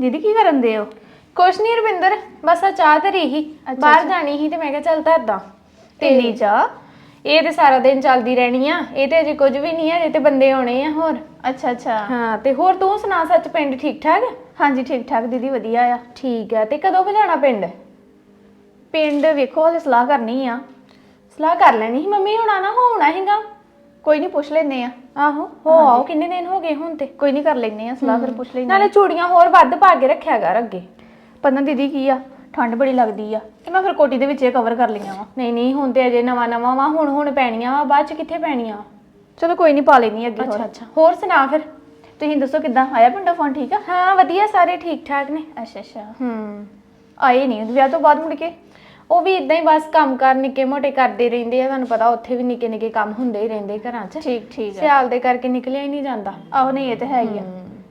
ਦੀਦੀ ਕੀ ਕਰਨ ਦੇ ਹੋ? ਕੁਛ ਨਹੀਂ ਰਵਿੰਦਰ ਬਸ ਆ ਚਾਹ ਧਰੀ ਹੀ ਬਾਹਰ ਜਾਣੀ ਸੀ ਤੇ ਮੈਂ ਕਿਹਾ ਚੱਲ ਧਰਦਾ ਇੰਨੀ ਚਾਹ ਇਹ ਤੇ ਸਾਰਾ ਦਿਨ ਚੱਲਦੀ ਰਹਿਣੀ ਆ ਇਹ ਤੇ ਅਜੇ ਕੁਝ ਵੀ ਨਹੀਂ ਹੈ ਅਜੇ ਤੇ ਬੰਦੇ ਆਉਣੇ ਆ ਹੋਰ। ਅੱਛਾ ਅੱਛਾ। ਹਾਂ ਤੇ ਹੋਰ ਤੂੰ ਸੁਣਾ ਸੱਚ ਪਿੰਡ ਠੀਕ ਠਾਕ? ਆ? ਹਾਂਜੀ ਠੀਕ ਠਾਕ ਦੀਦੀ ਵਧੀਆ ਆ। ਠੀਕ ਆ ਤੇ ਕਦੋਂ ਕੁ ਜਾਣਾ ਪਿੰਡ? ਪਿੰਡ ਵੇਖੋ ਹਲੇ ਸਲਾਹ ਕਰਨੀ ਆ। ਸਲਾਹ ਕਰ ਲੈਣੀ ਸੀ ਮੰਮੀ ਹੁਣਾ ਨਾ ਹੋਣਾ ਹੈਗਾ ਕੋਈ ਨਹੀਂ ਪੁੱਛ ਲੈਨੇ ਆ। ਆਹੋ ਹੋ ਆਓ ਕਿੰਨੇ ਦਿਨ ਹੋ ਗਏ ਹੁਣ ਤੇ? ਕੋਈ ਨਹੀਂ ਕਰ ਲੈਨੇ ਆ ਸਲਾਹ ਫਿਰ ਪੁੱਛ ਲੈਨੇ ਨਾਲੇ ਚੂੜੀਆਂ ਹੋਰ ਵੱਧ ਪਾ ਕੇ ਰੱਖਿਆ ਕਰ ਅੱਗੇ। ਪਤਾ ਦੀਦੀ ਕੀ ਆ ਠੰਡ ਬੜੀ ਲੱਗਦੀ ਆ। ਤੇ ਮੈਂ ਫਿਰ ਕੋਟੀ ਦੇ ਵਿੱਚ ਇਹ ਕਵਰ ਕਰ ਲਈਆਂ ਵਾ। ਨਹੀਂ ਨਹੀਂ ਹੁਣ ਤੇ ਅਜੇ ਨਵਾਂ ਨਵਾਂ ਵਾ ਹੁਣ ਹੁਣ ਪੈਣੀਆਂ ਵਾ ਬਾਅਦ ਚ ਕਿੱਥੇ ਪੈਣੀਆਂ? ਚਲੋ ਕੋਈ ਨਹੀਂ ਪਾ ਲੈਣੀ ਅੱਗੇ ਅੱਛਾ ਹੋਰ। ਅੱਛਾ ਹੋਰ ਸੁਣਾ ਫਿਰ? ਤੁਸੀਂ ਦੱਸੋ ਕਿੱਦਾਂ? ਆਇਆ ਪਿੰਡੋਂ ਫੋਨ ਠੀਕ ਆ? ਹਾਂ ਵਧੀਆ ਸਾਰੇ ਠੀਕ ਠਾਕ ਨੇ। ਅੱਛਾ ਅੱਛਾ। ਹੂੰ। ਆਏ ਨਹੀਂ ਵਿਆਹ ਤੋਂ ਬਾਅਦ ਮੁੜ ਕੇ? ਉਹ ਵੀ ਇਦਾਂ ਹੀ ਬਸ ਕੰਮ ਕਰ ਨਿੱਕੇ ਮੋਟੇ ਕਰਦੇ ਰਹਿੰਦੇ ਆ ਤੁਹਾਨੂੰ ਪਤਾ ਉੱਥੇ ਵੀ ਨਿੱਕੇ ਨਿੱਕੇ ਕੰਮ ਹੁੰਦੇ ਹੀ ਰਹਿੰਦੇ ਘਰਾਂ 'ਚ। ਠੀਕ ਠੀਕ ਆ। ਸਿਆਲ ਦੇ ਕਰਕੇ ਨਿਕਲਿਆ ਹੀ ਨਹੀਂ ਜਾਂਦਾ। ਆਹੋ ਨਹੀਂ ਇਹ ਤਾਂ ਹੈ ਹੀ ਆ।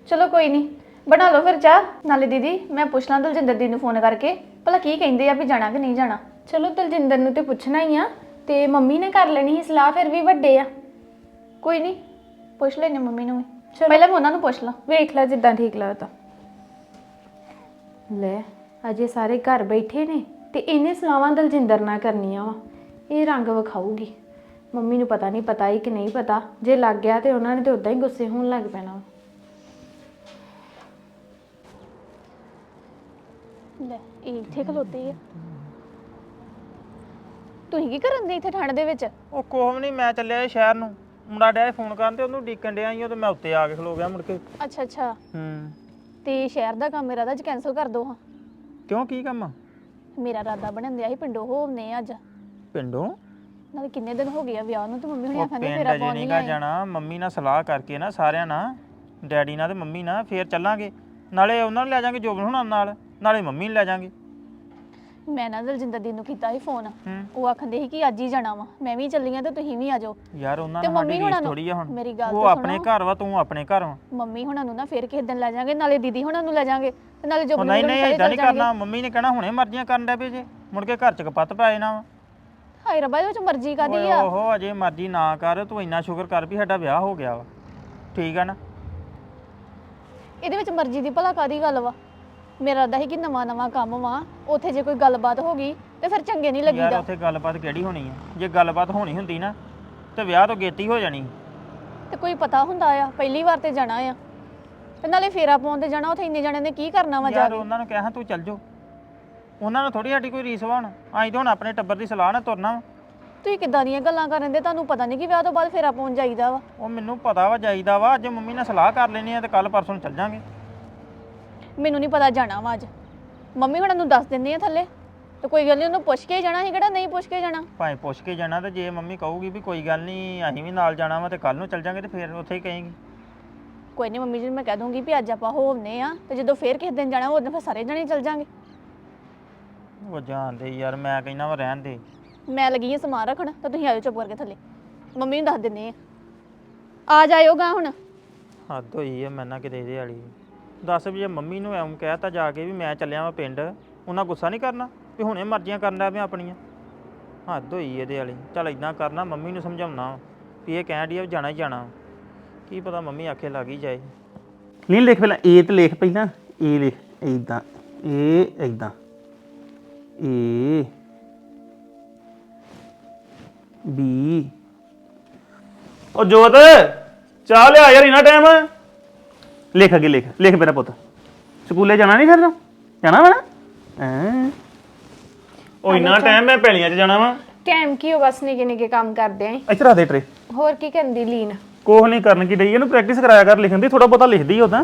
ਚਲੋ ਕੋਈ ਨਹੀਂ ਬਣਾ ਲਓ ਫਿਰ ਚਾਹ। ਨਾਲੇ ਦੀਦੀ ਮੈਂ ਪੁੱਛ ਲਾਂ ਦਲਜਿੰਦਰ ਦੀ ਨੂੰ ਫੋਨ ਕਰਕੇ ਭਲਾ ਕੀ ਕਹਿੰਦੇ ਆ ਵੀ ਜਾਣਾ ਕਿ ਨਹੀਂ ਜਾਣਾ। ਚਲੋ ਦਲਜਿੰਦਰ ਨੂੰ ਤੇ ਪੁੱਛਣਾ ਹੀ ਆ ਤੇ ਮੰਮੀ ਨੇ ਕਰ ਲੈਣੀ ਸੀ ਸਲਾਹ ਫਿਰ ਵੀ ਵੱਡੇ ਆ। ਕੋਈ ਨਹੀਂ ਪੁੱਛ ਲੈਨੇ ਮੰਮੀ ਨੂੰ ਵੀ। ਪਹਿਲਾਂ ਮੈਂ ਉਹਨਾਂ ਨੂੰ ਪੁੱਛ ਲਾਂ। ਵੇਖ ਲੈ ਜਿੱਦਾਂ ਠੀਕ ਲੱਗਦਾ। ਲੈ ਅਜੇ ਸਾਰੇ ਘਰ ਬੈਠੇ ਨੇ। ਤੇ ਇਹਨੇ ਸਲਾਵਾਂ ਦਲਜਿੰਦਰ ਨਾਲ ਕਰਨੀਆਂ ਵਾ। ਇਹ ਰੰਗ ਵਿਖਾਊਗੀ। ਮੰਮੀ ਨੂੰ ਪਤਾ ਨਹੀਂ ਪਤਾ ਹੀ ਕਿ ਨਹੀਂ ਪਤਾ। ਜੇ ਲੱਗ ਗਿਆ ਤੇ ਉਹਨਾਂ ਨੇ ਤੇ ਉਦਾਂ ਹੀ ਗੁੱਸੇ ਹੋਣ ਲੱਗ ਪੈਣਾ। ਲੈ ਇਹ ਇੱਥੇ ਖਲੋਤੇ ਆ। ਤੁਸੀਂ ਕੀ ਕਰਨ ਦੇ ਇੱਥੇ ਠੰਡ ਦੇ ਵਿੱਚ? ਉਹ ਕੋਹ ਨਹੀਂ ਮੈਂ ਚੱਲਿਆ ਸੀ ਸ਼ਹਿਰ ਨੂੰ। ਮੁੰਡਾ ਡਿਆ ਸੀ ਫੋਨ ਕਰਨ ਤੇ ਉਹਨੂੰ ਡੀਕਣ ਡਿਆ ਸੀ ਉਹ ਤੇ ਮੈਂ ਉੱਤੇ ਆ ਕੇ ਖਲੋ ਗਿਆ ਮੁੜ ਕੇ। ਅੱਛਾ ਅੱਛਾ। ਹੂੰ। ਤੇ ਸ਼ਹਿਰ ਦਾ ਕੰਮ ਮੇਰਾ ਤਾਂ ਅੱਜ ਕੈਨਸਲ ਕਰ ਦੋ ਹਾਂ। ਕਿਉਂ ਕੀ ਕੰਮ ਆ? ਮੇਰਾ ਰਾਦਾ ਬਣਨ ਦਿਆ ਸੀ ਪਿੰਡੋਂ ਹੋਵਨੇ ਅੱਜ। ਪਿੰਡੋਂ? ਨਾਲੇ ਕਿੰਨੇ ਦਿਨ ਹੋ ਗਏ ਆ ਵਿਆਹ ਨੂੰ ਤੇ ਮੰਮੀ ਹੁਣੀ ਉਹ ਆਖਾਂਗੇ ਪਿੰਡ ਫੇਰਾ ਅਜੇ ਪਾਉਣੀ ਨਹੀਂ ਗਾ ਜਾਣਾ ਮੰਮੀ ਨਾਲ ਸਲਾਹ ਕਰਕੇ ਨਾ ਸਾਰਿਆਂ ਨਾਲ ਡੈਡੀ ਨਾਲ ਤੇ ਮੰਮੀ ਨਾਲ ਫੇਰ ਚੱਲਾਂਗੇ। ਨਾਲੇ ਉਹਨਾਂ ਨੂੰ ਲੈ ਜਾਾਂਗੇ ਜੋਬਨ ਹੁਣਾਂ ਨਾਲ ਨਾਲੇ ਮੰਮੀ ਨੂੰ ਲੈ ਜਾਾਂਗੇ। ਮੈਂ ਨਾ ਦਲਜਿੰਦਰ ਦੀ ਨੂੰ ਕੀਤਾ ਸੀ ਫੋਨ। ਹੂੰ। ਉਹ ਆਖੰਦੇ ਸੀ ਕਿ ਅੱਜ ਹੀ ਜਾਣਾ ਵਾ। ਮੈਂ ਵੀ ਚੱਲੀ ਆ ਤੇ ਤੁਸੀਂ ਵੀ ਆ ਜਾਓ। ਯਾਰ ਉਹਨਾਂ ਤੇ ਸਾਡੀ ਮੰਮੀ ਹੁਣਾਂ ਰੀਸ ਨੂੰ- ਥੋੜੀ ਆ ਹੁਣ। ਮੇਰੀ ਗੱਲ ਉਹ ਤਾਂ ਆਪਣੇ ਸੁਣੋ। ਘਰ ਵਾ ਤੂੰ ਆਪਣੇ ਘਰ ਵਾ। ਮੰਮੀ ਹੁਣਾਂ ਨੂੰ ਨਾ ਫੇਰ ਕਿਸੇ ਦਿਨ ਲੈ ਜਾਾਂਗੇ ਨਾਲੇ ਦੀਦੀ ਹੁਣਾਂ ਨੂੰ ਲੈ ਜਾਾਂਗੇ ਤੇ ਨਾਲੇ ਜੋ ਉਹ ਨਹੀਂ ਨਹੀਂ ਇਦਾਂ ਨਹੀਂ ਕਰਨਾ। ਮੰਮੀ ਨੇ ਕਹਿਣਾ ਹੁਣੇ ਮਰਜ਼ੀਆਂ ਕਰਨ ਡੈ ਪਏ ਜੇ। ਮੁੜ ਕੇ ਘਰ ਚ ਕਪੱਤ ਪੈ ਜਾਣਾ ਵਾ। ਹਾਏ ਰੱਬਾ ਇਹਦੇ ਵਿੱਚ ਮਰਜ਼ੀ ਕਾਦੀ ਓਏ ਆ? ਓਹੋ ਅਜੇ ਮਰਜ਼ੀ ਨਾ ਕਰ। ਤੂੰ ਇੰਨਾ ਸ਼ੁਕਰ ਕਰ ਵੀ ਸਾਡਾ ਵਿਆਹ ਹੋ ਗਿਆ ਵਾ। ਠੀਕ ਆ ਨਾ? ਇਹਦੇ ਵਿੱਚ ਮਰਜ਼ੀ ਦੀ ਭਲਾ ਕਾਦੀ ਗੱਲ ਵਾ? ਮੇਰਾ ਰੱਦਾ ਸੀ ਕਿ ਨਵਾਂ ਨਵਾਂ ਕੰਮ ਵਾ ਉੱਥੇ ਜੇ ਕੋਈ ਗੱਲਬਾਤ ਹੋ ਗਈ ਤੇ ਫਿਰ ਚੰਗੇ ਨਹੀਂ ਯਾਰ ਲੱਗੀਦਾ ਉੱਥੇ ਗੱਲਬਾਤ ਕਿਹੜੀ ਹੋਣੀ ਆ? ਜੇ ਗੱਲਬਾਤ ਹੋਣੀ ਹੁੰਦੀ ਨਾ ਤੇ ਵਿਆਹ ਤੋਂ ਗੇਤੀ ਹੋ ਜਾਣੀ। ਤੇ ਕੋਈ ਪਤਾ ਹੁੰਦਾ ਆ ਪਹਿਲੀ ਵਾਰ ਤੇ ਜਾਣਾ ਆ। ਤੇ ਨਾਲੇ ਫੇਰਾ ਪਾਉਣ ਤੇ ਜਾਣਾ ਉੱਥੇ ਇੰਨੇ ਜਣਿਆਂ ਨੇ ਕੀ ਕਰਨਾ ਵਾ ਜਾ ਯਾਰ ਕੇ? ਉਹਨਾਂ ਨੂੰ ਕਿਹਾ ਤੂੰ ਚੱਲ ਜਾਓ। ਉਹਨਾਂ ਨੂੰ ਥੋੜੀ ਸਾਡੀ ਕੋਈ ਰੀਸ ਵਾ ਹੁਣ। ਅਸੀਂ ਤਾਂ ਹੁਣ ਆਪਣੇ ਟੱਬਰ ਦੀ ਸਲਾਹ ਨਾਲ ਤੁਰਨਾ ਵਾ। ਤੁਸੀਂ ਕਿੱਦਾਂ ਦੀਆਂ ਗੱਲਾਂ ਕਰਨ ਦੇ? ਤੁਹਾਨੂੰ ਪਤਾ ਨਹੀਂ ਕਿ ਵਿਆਹ ਤੋਂ ਬਾਅਦ ਫੇਰਾ ਪਾਉਣ ਜਾਈਦਾ ਵਾ। ਉਹ ਮੈਨੂੰ ਪਤਾ ਵਾ ਜਾਈਦਾ ਵਾ। ਅੱਜ ਮੰਮੀ ਨਾਲ ਸਲਾਹ ਕਰ ਲੈਣੀ ਆ ਤੇ ਕੱਲ ਪਰਸੋਂ ਨੂੰ ਚੱਲ ਜਾਾਂਗੇ। ਮੈਨੂੰ ਨਹੀਂ ਪਤਾ ਜਾਣਾ ਵਾ ਅੱਜ। ਮੰਮੀ ਹੁਣਾਂ ਨੂੰ ਦੱਸ ਦਿੰਦੇ ਆ ਥੱਲੇ। ਤੇ ਕੋਈ ਗੱਲ ਨਹੀਂ ਉਹਨੂੰ ਪੁੱਛ ਕੇ ਹੀ ਜਾਣਾ ਸੀ ਕਿਹੜਾ ਨਹੀਂ ਪੁੱਛ ਕੇ ਜਾਣਾ। ਭਾਵੇਂ ਪੁੱਛ ਕੇ ਜਾਣਾ ਤੇ ਜੇ ਮੰਮੀ ਕਹੂਗੀ ਵੀ ਕੋਈ ਗੱਲ ਨਹੀਂ ਅਸੀਂ ਵੀ ਨਾਲ ਜਾਣਾ ਵਾ ਤੇ ਕੱਲ ਨੂੰ ਚੱਲ ਜਾਾਂਗੇ ਤੇ ਫਿਰ ਉੱਥੇ ਹੀ ਕਹੇਗੀ। ਕੋਈ ਨਹੀਂ ਮੰਮੀ ਜੀ ਨੂੰ ਮੈਂ ਕਹਿ ਦੂੰਗੀ ਵੀ ਅੱਜ ਆਪਾਂ ਹੋਵਨੇ ਆ ਤੇ ਜਦੋਂ ਫੇਰ ਕਿਸੇ ਦਿਨ ਜਾਣਾ ਉਦੋਂ ਫਿਰ ਸਾਰੇ ਜਣੇ ਚੱਲ ਜਾਾਂਗੇ। ਉਹ ਜਾਣਦੇ ਯਾਰ ਮੈਂ ਕਹਿੰਦਾ ਵਾ ਰਹਿਣ ਦੇ। ਮੈਂ ਲੱਗੀ ਆ ਸਮਾਨ ਰੱਖਣ ਤਾਂ ਤੁਸੀਂ ਆਇਓ ਚੁੱਪ ਕਰਕੇ ਥੱਲੇ। ਮੰਮੀ ਨੂੰ ਦੱਸ ਦਿੰਦੇ ਆ। ਆ ਜਾਇਓਗਾ ਹੁਣ। ਹੱਦ ਹੋਈ ਆ ਮੈਂ ਨਾ ਕਿਤੇ ਇਹਦੇ ਵਾਲੀ। ਦੱਸ ਵੀ ਜੇ ਮੰਮੀ ਨੂੰ ਐਵੇਂ ਕਹਿਤਾ ਜਾ ਕੇ ਵੀ ਮੈਂ ਚੱਲਿਆ ਵਾਂ ਪਿੰਡ, ਉਹਨਾਂ ਗੁੱਸਾ ਨਹੀਂ ਕਰਨਾ? ਵੀ ਹੁਣੇ ਮਰਜ਼ੀਆਂ ਕਰਨ ਲੱਗ ਪਿਆ ਆਪਣੀਆਂ। ਹੱਦ ਹੋਈ ਇਹਦੇ ਵਾਲੀ। ਚੱਲ ਇਦਾਂ ਕਰਨਾ, ਮੰਮੀ ਨੂੰ ਸਮਝਾਉਣਾ ਵੀ ਇਹ ਕਹਿਣ ਡਈ ਆ ਵੀ ਜਾਣਾ ਹੀ ਜਾਣਾ ਕੀ ਪਤਾ ਮੰਮੀ ਆਖੇ ਲੱਗ ਹੀ ਜਾਏ। ਨਹੀਂ, ਲਿਖ ਪਹਿਲਾਂ ਏ ਤੇ ਲਿਖ ਪਹਿਲਾਂ ਏ ਲਿਖ ਇਦਾਂ ਏ ਇਦਾਂ ਏ, ਬੀ। ਉਹ ਜੋਤ, ਚਾਹ ਲਿਆ ਯਾਰ, ਇਨਾ ਟਾਈਮ ਲਿਖ ਅੱਗੇ ਲਿਖ ਲਿਖ ਮੇਰਾ ਪੁੱਤ। ਸਕੂਲੇ ਜਾਣਾ ਨਹੀਂ ਫਿਰ ਤੂੰ? ਜਾਣਾ ਵਾ ਹਾਂ? ਉਹ ਇਨਾ ਟਾਈਮ ਮੈਂ ਪੈਲੀਆਂ 'ਚ ਜਾਣਾ ਵਾ। ਟਾਈਮ ਕੀ ਹੋ ਬਸ ਨਿੱਕੇ ਨਿੱਕੇ ਕੰਮ ਕਰਦੇ ਆਂ। ਇੱਥੇ ਰੱਖ ਦੇ ਟਰੇ। ਹੋਰ ਕੀ ਕਰਦੀ ਲੀਨ? ਕੋਹ ਨਹੀਂ ਕਰਨ ਕੀ ਡਈ ਇਹਨੂੰ ਪ੍ਰੈਕਟਿਸ ਕਰਾਇਆ ਕਰ ਲਿਖਣ ਦੀ ਥੋੜਾ ਬਹੁਤਾ ਲਿਖਦੀ ਉਦਾਂ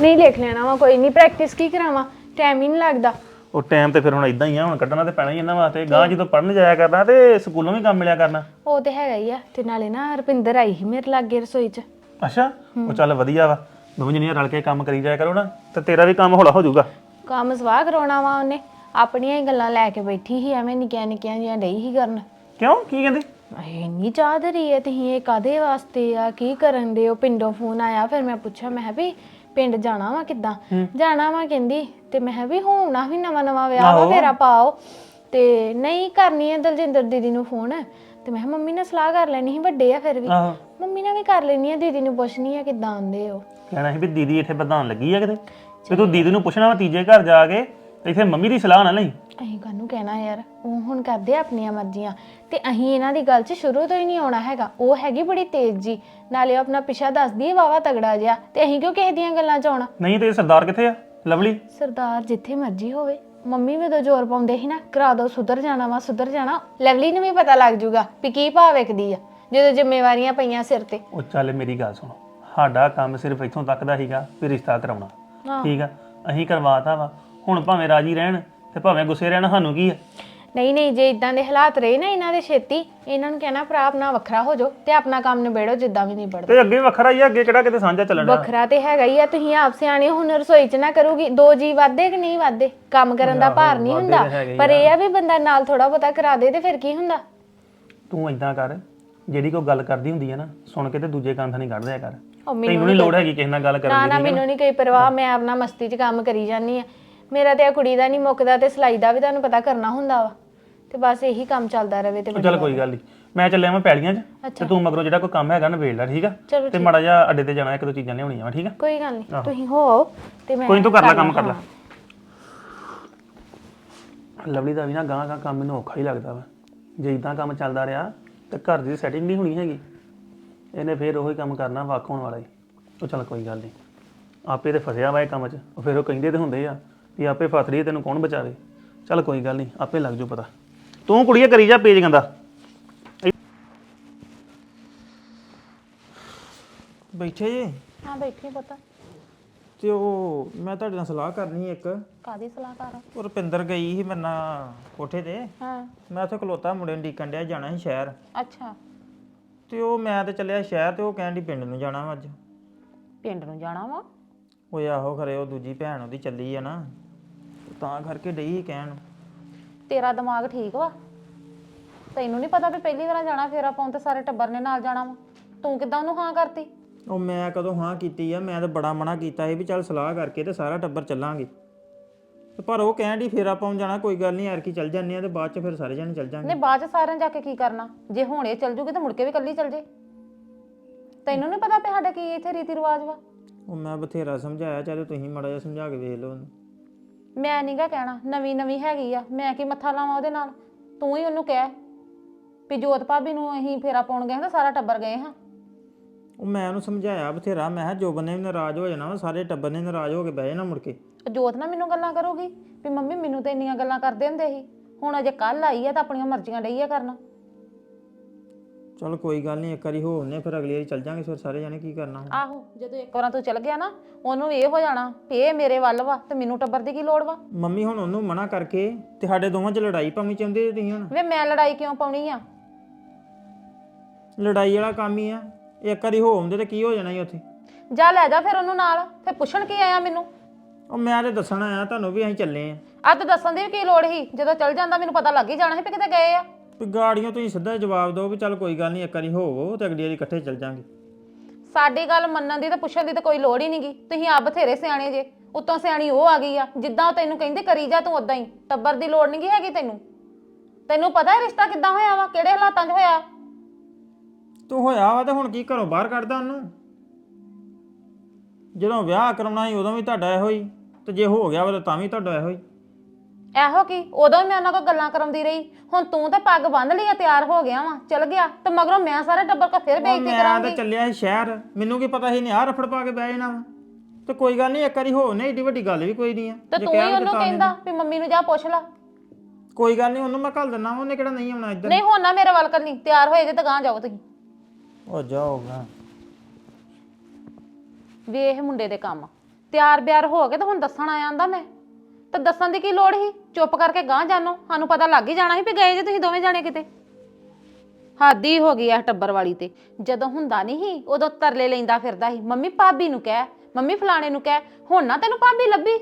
ਨਹੀਂ ਲਿਖ ਲੈਣਾ ਵਾ ਕੋਈ ਨਹੀਂ ਪ੍ਰੈਕਟਿਸ ਕੀ ਕਰਾਵਾਂ? ਟਾਈਮ ਹੀ ਨਹੀਂ ਲੱਗਦਾ। ਉਹ ਟਾਈਮ ਤੇ ਫਿਰ ਹੁਣ ਇਦਾਂ ਹੀ ਆ ਹੁਣ ਕੱਢਣਾ ਤੇ ਪੈਣਾ ਹੀ ਇਹਨਾਂ ਵਾਸਤੇ। ਗਾਂ ਜਦੋਂ ਪੜਨ ਜਾਇਆ ਕਰਨਾ ਤੇ ਸਕੂਲੋਂ ਵੀ ਕੰਮ ਮਿਲਿਆ ਕਰਨਾ। ਉਹ ਤੇ ਹੈਗਾ ਹੀ ਆ ਤੇ ਨਾਲੇ ਨਾ ਰੁਪਿੰਦਰ ਆਈ ਸੀ ਮੇਰੇ ਲਾਗੇ ਰਸੋਈ 'ਚ। ਅੱਛਾ ਉਹ ਚੱਲ ਵਧੀਆ ਵਾ। ਦੋਵੇਂ ਜਣੀਆਂ ਰਲ ਕੇ ਕੰਮ ਕਰੀ ਜਾਇਆ ਕਰੋ ਨਾ ਤੇ ਤੇਰਾ ਵੀ ਕੰਮ ਹੌਲਾ ਹੋ ਜਾਊਗਾ। ਕੰਮ ਸਵਾਹ ਕਰਾਉਣਾ ਵਾ ਉਹਨੇ ਆਪਣੀਆਂ ਹੀ ਗੱਲਾਂ ਲੈ ਕੇ ਬੈਠੀ ਸੀ ਐਵੇਂ ਨਿੱਕੀਆਂ ਨਿੱਕੀਆਂ ਜਿਹੀਆਂ ਡਈ ਸੀ ਕਰਨ। ਕਿਉਂ? ਕੀ ਕਹਿੰਦੇ? ਇਹ ਇੰਨੀ ਚਾਹ ਧਰੀ ਹੈ ਤੁਸੀਂ ਇਹ ਕਾਦੇ ਵਾਸਤੇ ਆ ਕੀ ਕਰਨ ਦੇ ਹੋ? ਪਿੰਡੋਂ ਫੋਨ ਆਇਆ ਫਿਰ ਮੈਂ ਪੁੱਛਿਆ ਮੈਂ ਕਿਹਾ ਵੀ ਪਿੰਡ ਜਾਣਾ ਵਾ ਕਿੱਦਾਂ? ਜਾਣਾ ਵਾ ਕਹਿੰਦੀ ਤੇ ਮੈਂ ਕਿਹਾ ਵੀ ਹੋਣਾ ਵੀ ਨਵਾਂ ਨਵਾਂ ਵਿਆਹ ਵਾ ਫੇਰਾ ਪਾਓ ਤੇ ਨਹੀਂ ਕਰਨੀ ਹੈ ਦਲਜਿੰਦਰ ਦੀਦੀ ਨੂੰ ਫੋਨ। ਤੇ ਮੈਂ ਕਿਹਾ ਮੰਮੀ ਨਾਲ ਸਲਾਹ ਕਰ ਲੈਣੀ ਸੀ ਵੱਡੇ ਆ ਫਿਰ ਵੀ। ਆਹੋ। ਮੰਮੀ ਨਾਲ ਵੀ ਕਰ ਲੈਣੀ ਆ ਦੀਦੀ ਨੂੰ ਪੁੱਛਣੀ ਆ ਕਿੱਦਾਂ ਆਉਂਦੇ ਹੋ ਕਹਿਣਾ ਸੀ ਵੀ ਦੀਦੀ ਇੱਥੇ ਵਧਾਉਣ ਲੱਗੀ ਆ ਕਿਤੇ। ਤੇ ਤੂੰ ਦੀਦੀ ਨੂੰ ਪੁੱਛਣਾ ਵਾ ਤੀਜੇ ਘਰ ਜਾ ਕੇ ਤੇ ਇੱਥੇ ਮੰਮੀ ਦੀ ਸਲਾਹ ਨਾ ਲਈ। ਅਸੀਂ ਕਾਹਨੂੰ ਕਹਿਣਾ ਯਾਰ ਉਹ ਹੁਣ ਕਰਦੇ ਆ ਆਪਣੀਆਂ ਮਰਜ਼ੀਆਂ। ਤੇ ਅਸੀਂ ਇਹਨਾਂ ਦੀ ਗੱਲ 'ਚ ਸ਼ੁਰੂ ਤੋਂ ਹੀ ਨਹੀਂ ਆਉਣਾ ਹੈਗਾ। ਉਹ ਹੈਗੀ ਬੜੀ ਤੇਜ਼ ਜੀ। ਨਾਲੇ ਉਹ ਆਪਣਾ ਪਿਛਾ ਦੱਸਦੀ ਹੈ ਵਾਵਾ ਤਗੜਾ ਜਿਹਾ। ਤੇ ਅਸੀਂ ਕਿਉਂ ਕਿਸੇ ਦੀਆਂ ਗੱਲਾਂ 'ਚ ਆਉਣਾ? ਨਹੀਂ ਤੇ ਇਹ ਸਰਦਾਰ ਕਿੱਥੇ ਆ? ਲਵਲੀ? ਸਰਦਾਰ ਜਿੱਥੇ ਮਰਜ਼ੀ ਹੋਵੇ। ਮੰਮੀ ਵੀ ਤਾਂ ਜ਼ੋਰ ਪਾਉਂਦੇ ਸੀ ਨਾ ਕਰਾ ਦੋ ਸੁਧਰ ਜਾਣਾ ਵਾ ਸੁਧਰ ਜਾਣਾ ਲਵਲੀ ਨੂੰ ਵੀ ਪਤਾ ਲੱਗ ਜੂਗਾ ਵੀ ਕੀ ਭਾਅ ਵੇਖਦੀ ਆ ਜਦੋਂ ਜ਼ਿੰਮੇਵਾਰੀਆਂ ਪਈਆਂ ਸਿਰ ਤੇ। ਉਹ ਚੱਲ ਮੇਰੀ ਗੱਲ ਸੁਣ ਸਾਡਾ ਕੰਮ ਸਿਰਫ ਇੱਥੋਂ ਤੱਕ ਦਾ ਹੀਗਾ ਵੀ ਰਿਸ਼ਤਾ ਕਰਾਉਣਾ। ਠੀਕ ਆ ਅਸੀਂ ਕਰਵਾਤਾ ਵਾ ਹੁਣ ਭਾਵੇਂ ਰਾਜੀ ਰਹਿਣ ਤੇ ਭਾਵੇਂ ਗੁੱਸੇ ਰਹਿਣ ਸਾਨੂੰ ਕੀ ਆ? ਨਹੀਂ ਨਹੀਂ ਜੇ ਇਦਾਂ ਦੇ ਹਾਲਾਤ ਰਹੇ ਨਾ ਇਹਨਾਂ ਦੇ ਛੇਤੀ ਇਹਨਾਂ ਨੂੰ ਕਹਿਣਾ ਭਰਾ ਆਪਣਾ ਵੱਖਰਾ ਹੋ ਜਾਓ ਤੇ ਆਪਣਾ ਕੰਮ ਨਿਬੇੜੋ ਜਿੱਦਾਂ ਵੀ ਨਿਬੜਦਾ। ਤੇ ਅੱਗੇ ਵੱਖਰਾ ਹੀ ਆ ਅੱਗੇ ਕਿਹੜਾ ਕਿਤੇ ਸਾਂਝਾ ਚੱਲਣ? ਵੱਖਰਾ ਤੇ ਹੈਗਾ ਹੀ ਆ ਤੁਸੀਂ ਆਪ ਸਿਆਣੇ ਹੋ, ਹੁਣ ਰਸੋਈ 'ਚ ਨਾ ਕਰੂਗੀ ਦੋ ਜੀ ਵਾਧੇ ਕਿ ਨਹੀਂ ਵਾਧੇ ਕੰਮ ਕਰਨ ਦਾ ਭਾਰ ਨਹੀਂ ਹੁੰਦਾ ਪਰ ਇਹ ਆ ਵੀ ਬੰਦਾ ਨਾਲ ਥੋੜਾ ਬਹੁਤਾ ਕਰਾ ਦੇ ਤੇ ਫਿਰ ਕੀ ਹੁੰਦਾ? ਤੂੰ ਇਦਾਂ ਕਰ ਜਿਹੜੀ ਕੋਈ ਗੱਲ ਕਰਦੀ ਹੁੰਦੀ ਹੈ ਨਾ ਸੁਣ ਕੇ ਤੇ ਦੂਜੇ ਕੰਨ ਨਹੀਂ ਕੱਢ ਦਿਆ ਕਰ। ਉਹ ਤੈਨੂੰ ਨਹੀਂ ਲੋੜ ਹੈਗੀ ਕਿਸੇ ਨਾਲ ਗੱਲ ਕਰਨ ਨਾ ਦੀ ਨਾ ਮੈਨੂੰ ਨਹੀਂ ਕੋਈ ਪਰਵਾਹ ਮੈਂ ਆਪਣਾ ਮਸਤੀ 'ਚ ਕੰਮ ਕਰੀ ਜਾਂਦੀ ਆ। ਮੇਰਾ ਤੇ ਆ ਕੁੜੀ ਦਾ ਨਹੀਂ ਮੁੱਕਦਾ ਤੇ ਸਲਾਈ ਦਾ ਵੀ ਤੁਹਾਨੂੰ ਪਤਾ ਕਰਨਾ ਹੁੰਦਾ ਵਾ। ਤੇ ਬਸ ਇਹੀ ਕੰਮ ਚੱਲਦਾ ਰਵੇ ਤੇ ਉਹ ਚੱਲ ਕੋਈ ਗੱਲ ਨਹੀਂ ਮੈਂ ਚੱਲਿਆ ਮੈਂ ਪੈਲੀਆਂ 'ਚ ਤੇ ਤੂੰ ਮਗਰੋਂ ਜਿਹੜਾ ਕੋਈ ਕੰਮ ਹੈਗਾ ਨਾ ਵੇੜ ਲੈ ਠੀਕ ਆ? ਚਲੋ ਤੇ ਮਾੜਾ ਜਿਹਾ ਅੱਡੇ ਤੇ ਜਾਣਾ ਇੱਕ ਦੋ ਚੀਜ਼ਾਂ ਲਿਆਉਣੀਆਂ ਵਾ ਠੀਕ ਆ? ਕੋਈ ਗੱਲ ਨਹੀਂ ਤੁਸੀਂ ਹੋ ਆਓ ਤੇ ਮੈਂ ਕੋਈ ਨੀ ਤੂੰ ਕਰ ਲੈ ਕੰਮ ਕਰ ਲੈ। ਲਵਲੀ ਦਾ ਵੀ ਨਾ ਗਾਂ ਗਾਂ ਕੰਮ ਮੈਨੂੰ ਔਖਾ ਹੀ ਲੱਗਦਾ ਵਾ। ਜੇ ਇਦਾਂ ਕੰਮ ਚੱਲਦਾ ਰਿਹਾ ਤੇ ਘਰ ਦੀ ਸੈਟਿੰਗ ਨਹੀਂ ਹੋਣੀ ਹੈਗੀ। ਇਹਨੇ ਫੇਰ ਉਹੀ ਕੰਮ ਕਰਨਾ ਵੱਖ ਹੋਣ ਵਾਲਾ ਹੀ। ਉਹ ਚੱਲ ਕੋਈ ਗੱਲ ਨਹੀਂ ਆਪੇ ਤੇ ਫਸਿਆ ਵਾ ਇਹ ਕੰਮ 'ਚ। ਉਹ ਫਿਰ ਉਹ ਕਹਿੰਦੇ ਤੇ ਹੁੰਦੇ ਆ ਵੀ ਆਪੇ ਫਸੜੀ ਤੈਨੂੰ ਕੌਣ ਬਚਾਵੇ? ਚੱਲ ਕੋਈ ਗੱਲ ਨਹੀਂ ਆਪੇ ਲੱਗ ਜੂ ਪਤਾ। ਤੂੰ ਕੁੜੀਏ ਕਰੀ ਜਾ ਪੇਜ ਗੰਦਾ। ਬੈਠੇ ਜੇ? ਹਾਂ ਬੈਠੀ ਪੁੱਤ। ਤੇ ਉਹ ਮੈਂ ਤੁਹਾਡੇ ਨਾਲ ਸਲਾਹ ਕਰਨੀ ਇੱਕ। ਕਾਦੀ ਸਲਾਹਕਾਰ ਉਹ ਰੁਪਿੰਦਰ ਗਈ ਸੀ ਮੇਰੇ ਨਾਲ ਕੋਠੇ ਤੇ। ਹਾਂ। ਮੈਂ ਉੱਥੇ ਖਲੋਤਾ ਮੁੰਡੇ ਨੂੰ ਡੀਕਣ ਡਿਆ ਜਾਣਾ ਸੀ ਸ਼ਹਿਰ। ਅੱਛਾ। ਤੇ ਉਹ ਮੈਂ ਤੇ ਚੱਲਿਆ ਸ਼ਹਿਰ ਤੇ ਉਹ ਕਹਿਣ ਦੀ ਪਿੰਡ ਨੂੰ ਜਾਣਾ ਵਾ ਅੱਜ। ਪਿੰਡ ਨੂੰ ਜਾਣਾ ਵਾ? ਉਹ ਆਹੋ ਖਰੇ ਉਹ ਦੂਜੀ ਭੈਣ ਉਹਦੀ ਚੱਲੀ ਆ ਨਾ। ਤਾਂ ਕਰਕੇ ਡਈ ਸੀ ਕਹਿਣ। ਤੇਰਾ ਦਿਮਾਗ ਠੀਕ ਵਾ? ਤੈਨੂੰ ਨਹੀਂ ਪਤਾ ਵੀ ਪਹਿਲੀ ਵਾਰ ਜਾਣਾ ਫੇਰਾ ਪਾਉਣ ਤੇ ਸਾਰੇ ਟੱਬਰ ਨੇ ਨਾਲ ਜਾਣਾ ਵਾ। ਤੂੰ ਕਿੱਦਾਂ ਉਹਨੂੰ ਹਾਂ ਕਰਤੀ? ਉਹ ਮੈਂ ਕਦੋਂ ਹਾਂ ਕੀਤੀ ਆ ਮੈਂ ਤਾਂ ਬੜਾ ਮਨਾ ਕੀਤਾ ਸੀ ਵੀ ਚੱਲ ਸਲਾਹ ਕਰਕੇ ਤੇ ਸਾਰਾ ਟੱਬਰ ਚੱਲਾਂਗੇ। ਤੇ ਪਰ ਉਹ ਕਹਿਣ ਦੀ ਫੇਰਾ ਪਾਉਣ ਜਾਣਾ ਕੋਈ ਗੱਲ ਨਹੀਂ ਯਾਰ ਕੀ ਚੱਲ ਜਾਂਦੇ ਆ ਤੇ ਬਾਅਦ ਚ ਫਿਰ ਸਾਰੇ ਜਣੇ ਚੱਲ ਜਾਾਂਗੇ। ਨੇ ਬਾਅਦ ਚ ਸਾਰਿਆਂ ਜਾ ਕੇ ਕੀ ਕਰਨਾ? ਜੇ ਹੁਣ ਇਹ ਚੱਲ ਜੂਗੀ ਤਾਂ ਮੁੜ ਕੇ ਵੀ ਕੱਲੀ ਚੱਲ ਜੇ। ਤੈਨੂੰ ਨਹੀਂ ਪਤਾ ਵੀ ਸਾਡਾ ਕੀ ਇੱਥੇ ਰੀਤੀ ਰਿਵਾਜ ਵਾ? ਉਹ ਮੈਂ ਬਥੇਰਾ ਸਮਝਾਇਆ ਚਾਹੇ ਤੁਸੀਂ ਮਾੜਾ ਜਿਹਾ ਸਮਝਾ ਕੇ ਵੇਖ ਲਓ ਉਹਨੂੰ। ਮੈਂ ਨਹੀਂਗਾ ਕਹਿਣਾ ਨਵੀਂ ਨਵੀਂ ਹੈਗੀ ਆ ਮੈਂ ਕੀ ਮੱਥਾ ਲਾਵਾਂ ਉਹਦੇ ਨਾਲ? ਤੂੰ ਹੀ ਉਹਨੂੰ ਕਹਿ ਵੀ ਜੋਤ ਭਾਬੀ ਨੂੰ ਅਸੀਂ ਫੇਰਾ ਪਾਉਣ ਗਏ ਹਾਂ ਤਾਂ ਸਾਰਾ ਟੱਬਰ ਗਏ ਹਾਂ। ਉਹ ਮੈਂ ਉਹਨੂੰ ਸਮਝਾਇਆ ਬਥੇਰਾ ਮੈਂ ਕਿਹਾ ਜੋਬਨ ਨੇ ਵੀ ਨਾਰਾਜ਼ ਹੋ ਜਾਣਾ ਵਾ ਸਾਰੇ ਟੱਬਰ ਨੇ ਨਾਰਾਜ਼ ਹੋ ਕੇ ਬਹਿ ਜਾਣਾ ਮੁੜ ਕੇ। ਜੋਤ ਨਾ ਮੈਨੂੰ ਗੱਲਾਂ ਕਰੂਗੀ ਵੀ ਮੰਮੀ ਮੈਨੂੰ ਤੇ ਇੰਨੀਆਂ ਗੱਲਾਂ ਕਰਦੇ ਹੁੰਦੇ ਸੀ ਹੁਣ ਅਜੇ ਕੱਲ ਆਈ ਆ ਤਾਂ ਆਪਣੀਆਂ ਮਰਜ਼ੀਆਂ ਡਈ ਆ ਕਰਨਾ। ਚਲ ਕੋਈ ਗੱਲ ਨਹੀਂ ਇੱਕ ਵਾਰੀ ਹੋ ਆਉਂਦੇ ਫਿਰ ਅਗਲੀ ਵਾਰੀ ਚੱਲ ਜਾਾਂਗੇ ਫਿਰ ਸਾਰੇ ਜਣੇ ਕੀ ਕਰਨਾ ਹੁਣ? ਆਹੋ ਜਦੋਂ ਇੱਕ ਵਾਰਾਂ ਤੂੰ ਚਲ ਗਿਆ ਨਾ ਉਹਨੂੰ ਇਹ ਹੋ ਜਾਣਾ ਵੀ ਇਹ ਮੇਰੇ ਵੱਲ ਵਾ ਤੇ ਮੈਨੂੰ ਟੱਬਰ ਦੀ ਕੀ ਲੋੜ ਵਾ? ਮੰਮੀ ਹੁਣ ਉਹਨੂੰ ਮਨਾ ਕਰਕੇ ਤੇ ਸਾਡੇ ਦੋਵਾਂ 'ਚ ਲੜਾਈ ਪਾਉਣੀ ਚਾਹੁੰਦੇ ਤੁਸੀਂ ਹੁਣ? ਵੇ ਮੈਂ ਲੜਾਈ ਕਿਉਂ ਪਾਉਣੀ ਆ? ਲੜਾਈ ਵਾਲਾ ਕੰਮ ਹੀ ਆ ਇੱਕ ਵਾਰੀ ਹੋ ਆਉਂਦੇ ਤੇ ਕੀ ਹੋ ਜਾਣਾ ਸੀ ਉੱਥੇ? ਜਾ ਲੈ ਜਾ ਫਿਰ ਉਹਨੂੰ ਨਾਲ ਫਿਰ ਪੁੱਛਣ ਕੀ ਆਇਆ ਮੈਨੂੰ? ਉਹ ਮੈਂ ਤੇ ਦੱਸਣਾ ਆ ਤੁਹਾਨੂੰ ਵੀ ਅਸੀਂ ਚੱਲੇ ਆ ਤੇ ਦੱਸਣ ਦੀ ਵੀ ਕੀ ਲੋੜ ਸੀ? ਜਦੋਂ ਚੱਲ ਜਾਂਦਾ ਮੈਨੂੰ ਪਤਾ ਲੱਗ ਹੀ ਜਾਣਾ ਸੀ ਵੀ ਕਿਤੇ ਗਏ ਆ। ਵੀ ਗਾੜੀਆਂ ਤੁਸੀਂ ਸਿੱਧਾ ਜਵਾਬ ਦਿਓ ਵੀ ਚੱਲ ਕੋਈ ਗੱਲ ਨਹੀਂ ਇੱਕ ਵਾਰੀ ਹੋਵੋ ਤੇ ਅਗਲੀ ਵਾਰੀ ਇਕੱਠੇ ਚੱਲ ਜਾਾਂਗੇ। ਸਾਡੀ ਗੱਲ ਮੰਨਣ ਦੀ ਤੇ ਪੁੱਛਣ ਦੀ ਤਾਂ ਕੋਈ ਲੋੜ ਹੀ ਨਹੀਂਗੀ ਤੁਸੀਂ ਆਪ ਬਥੇਰੇ ਸਿਆਣੇ ਜੇ ਉੱਤੋਂ ਸਿਆਣੀ ਉਹ ਆ ਗਈ ਆ ਜਿੱਦਾਂ ਉਹ ਤੈਨੂੰ ਕਹਿੰਦੇ ਕਰੀ ਜਾ ਤੂੰ ਉਦਾਂ ਹੀ ਟੱਬਰ ਦੀ ਲੋੜ ਨਹੀਂਗੀ ਹੈਗੀ ਤੈਨੂੰ। ਤੈਨੂੰ ਪਤਾ ਹੈ ਰਿਸ਼ਤਾ ਕਿੱਦਾਂ ਹੋਇਆ ਵਾ ਕਿਹੜੇ ਹਾਲਾਤਾਂ 'ਚ ਹੋਇਆ? ਤੂੰ ਹੋਇਆ ਵਾ ਤੇ ਹੁਣ ਕੀ ਘਰੋਂ ਬਾਹਰ ਕੱਢਦਾ ਉਹਨੂੰ? ਜਦੋਂ ਵਿਆਹ ਕਰਾਉਣਾ ਸੀ ਉਦੋਂ ਵੀ ਤੁਹਾਡਾ ਇਹੋ ਹੀ ਤੇ ਜੇ ਹੋ ਗਿਆ ਵਾ ਤਾਂ ਤਾਂ ਵੀ ਤੁਹਾਡਾ ਇਹੋ ਹੀ। ਇਹੋ ਕੀ? ਉਦੋਂ ਹੀ ਮੈਂ ਉਹਨਾਂ ਕੋਲ ਗੱਲਾਂ ਕਰਾਉਂਦੀ ਰਹੀ। ਹੁਣ ਤੂੰ ਤਾਂ ਪੱਗ ਬੰਨ ਲਈ ਆ ਤਿਆਰ ਹੋ ਗਿਆ ਵਾ ਚਲ ਗਿਆ। ਤੇ ਮਗਰੋਂ ਮੈਂ ਸਾਰੇ ਟੱਬਰ ਕੋ ਫਿਰ ਉਹ ਬੇਇੱਜ਼ਤੀ ਮੈਂ ਕਰਾਂਗੀ। ਤਾਂ ਚੱਲਿਆ ਸੀ ਸ਼ਹਿਰ। ਮੈਨੂੰ ਕੀ ਪਤਾ ਸੀ ਨੇ ਆਹ ਰਫੜ ਪਾ ਕੇ ਬਹਿ ਜਾਣਾ ਵਾ। ਤੇ ਕੋਈ ਗੱਲ ਨਹੀਂ ਇੱਕ ਵਾਰੀ ਹੋ ਨਹੀਂ ਏਡੀ ਵੱਡੀ ਗੱਲ ਵੀ ਕੋਈ ਨਹੀਂ ਆ। ਤੇ ਜੇ ਤੂੰ ਹੀ ਉਹਨੂੰ ਕਹਿੰਦਾ ਵੀ ਮੰਮੀ ਨੂੰ ਜਾ ਪੁੱਛ ਲੈ। ਕੋਈ ਗੱਲ ਨਹੀਂ ਉਹਨੂੰ ਮੈਂ ਘੱਲ ਦਿੰਦਾ ਉਹਨੇ ਕਿਹੜਾ ਨਹੀਂ ਆਉਣਾ ਇੱਧਰ। ਨਹੀਂ ਹੁਣ ਨਾ ਮੇਰੇ ਵੱਲ ਕਰਨੀ। ਤਿਆਰ ਹੋਏ ਜੇ ਤਾਂ ਗਾਂ ਜਾਓ ਤੁਸੀਂ। ਉਹ ਜਾਓਗਾ ਵੇਖ ਮੁੰਡੇ ਦੇ ਕੰਮ। ਤਿਆਰ ਬਿਆਰ ਹੋ ਕੇ ਤਾਂ ਹੁਣ ਦੱਸਣ ਆਇਆ ਆਂਦਾ ਮੈਂ। ਤੇ ਦੱਸਣ ਦੀ ਕੀ ਲੋੜ ਸੀ? ਚੁੱਪ ਕਰਕੇ ਗਾਂ ਜਾਨੋ। ਸਾਨੂੰ ਪਤਾ ਲੱਗ ਹੀ ਜਾਣਾ ਸੀ ਵੀ ਗਏ ਜੇ ਤੁਸੀਂ ਦੋਵੇਂ ਜਾਣੇ ਕਿਤੇ। ਹਾਦੀ ਹੋ ਗਈ ਆ ਟੱਬਰ ਵਾਲੀ ਤੇ। ਜਦੋਂ ਹੁੰਦਾ ਨਹੀਂ ਸੀ ਉਦੋਂ ਤਰਲੇ ਲੈਂਦਾ ਫਿਰਦਾ ਸੀ। ਮੰਮੀ ਭਾਬੀ ਨੂੰ ਕਹਿ ਮੰਮੀ ਫਲਾਣੇ ਨੂੰ ਕਹਿ ਹੁਣ ਨਾ ਤੈਨੂੰ ਭਾਬੀ ਲੱਭੀ।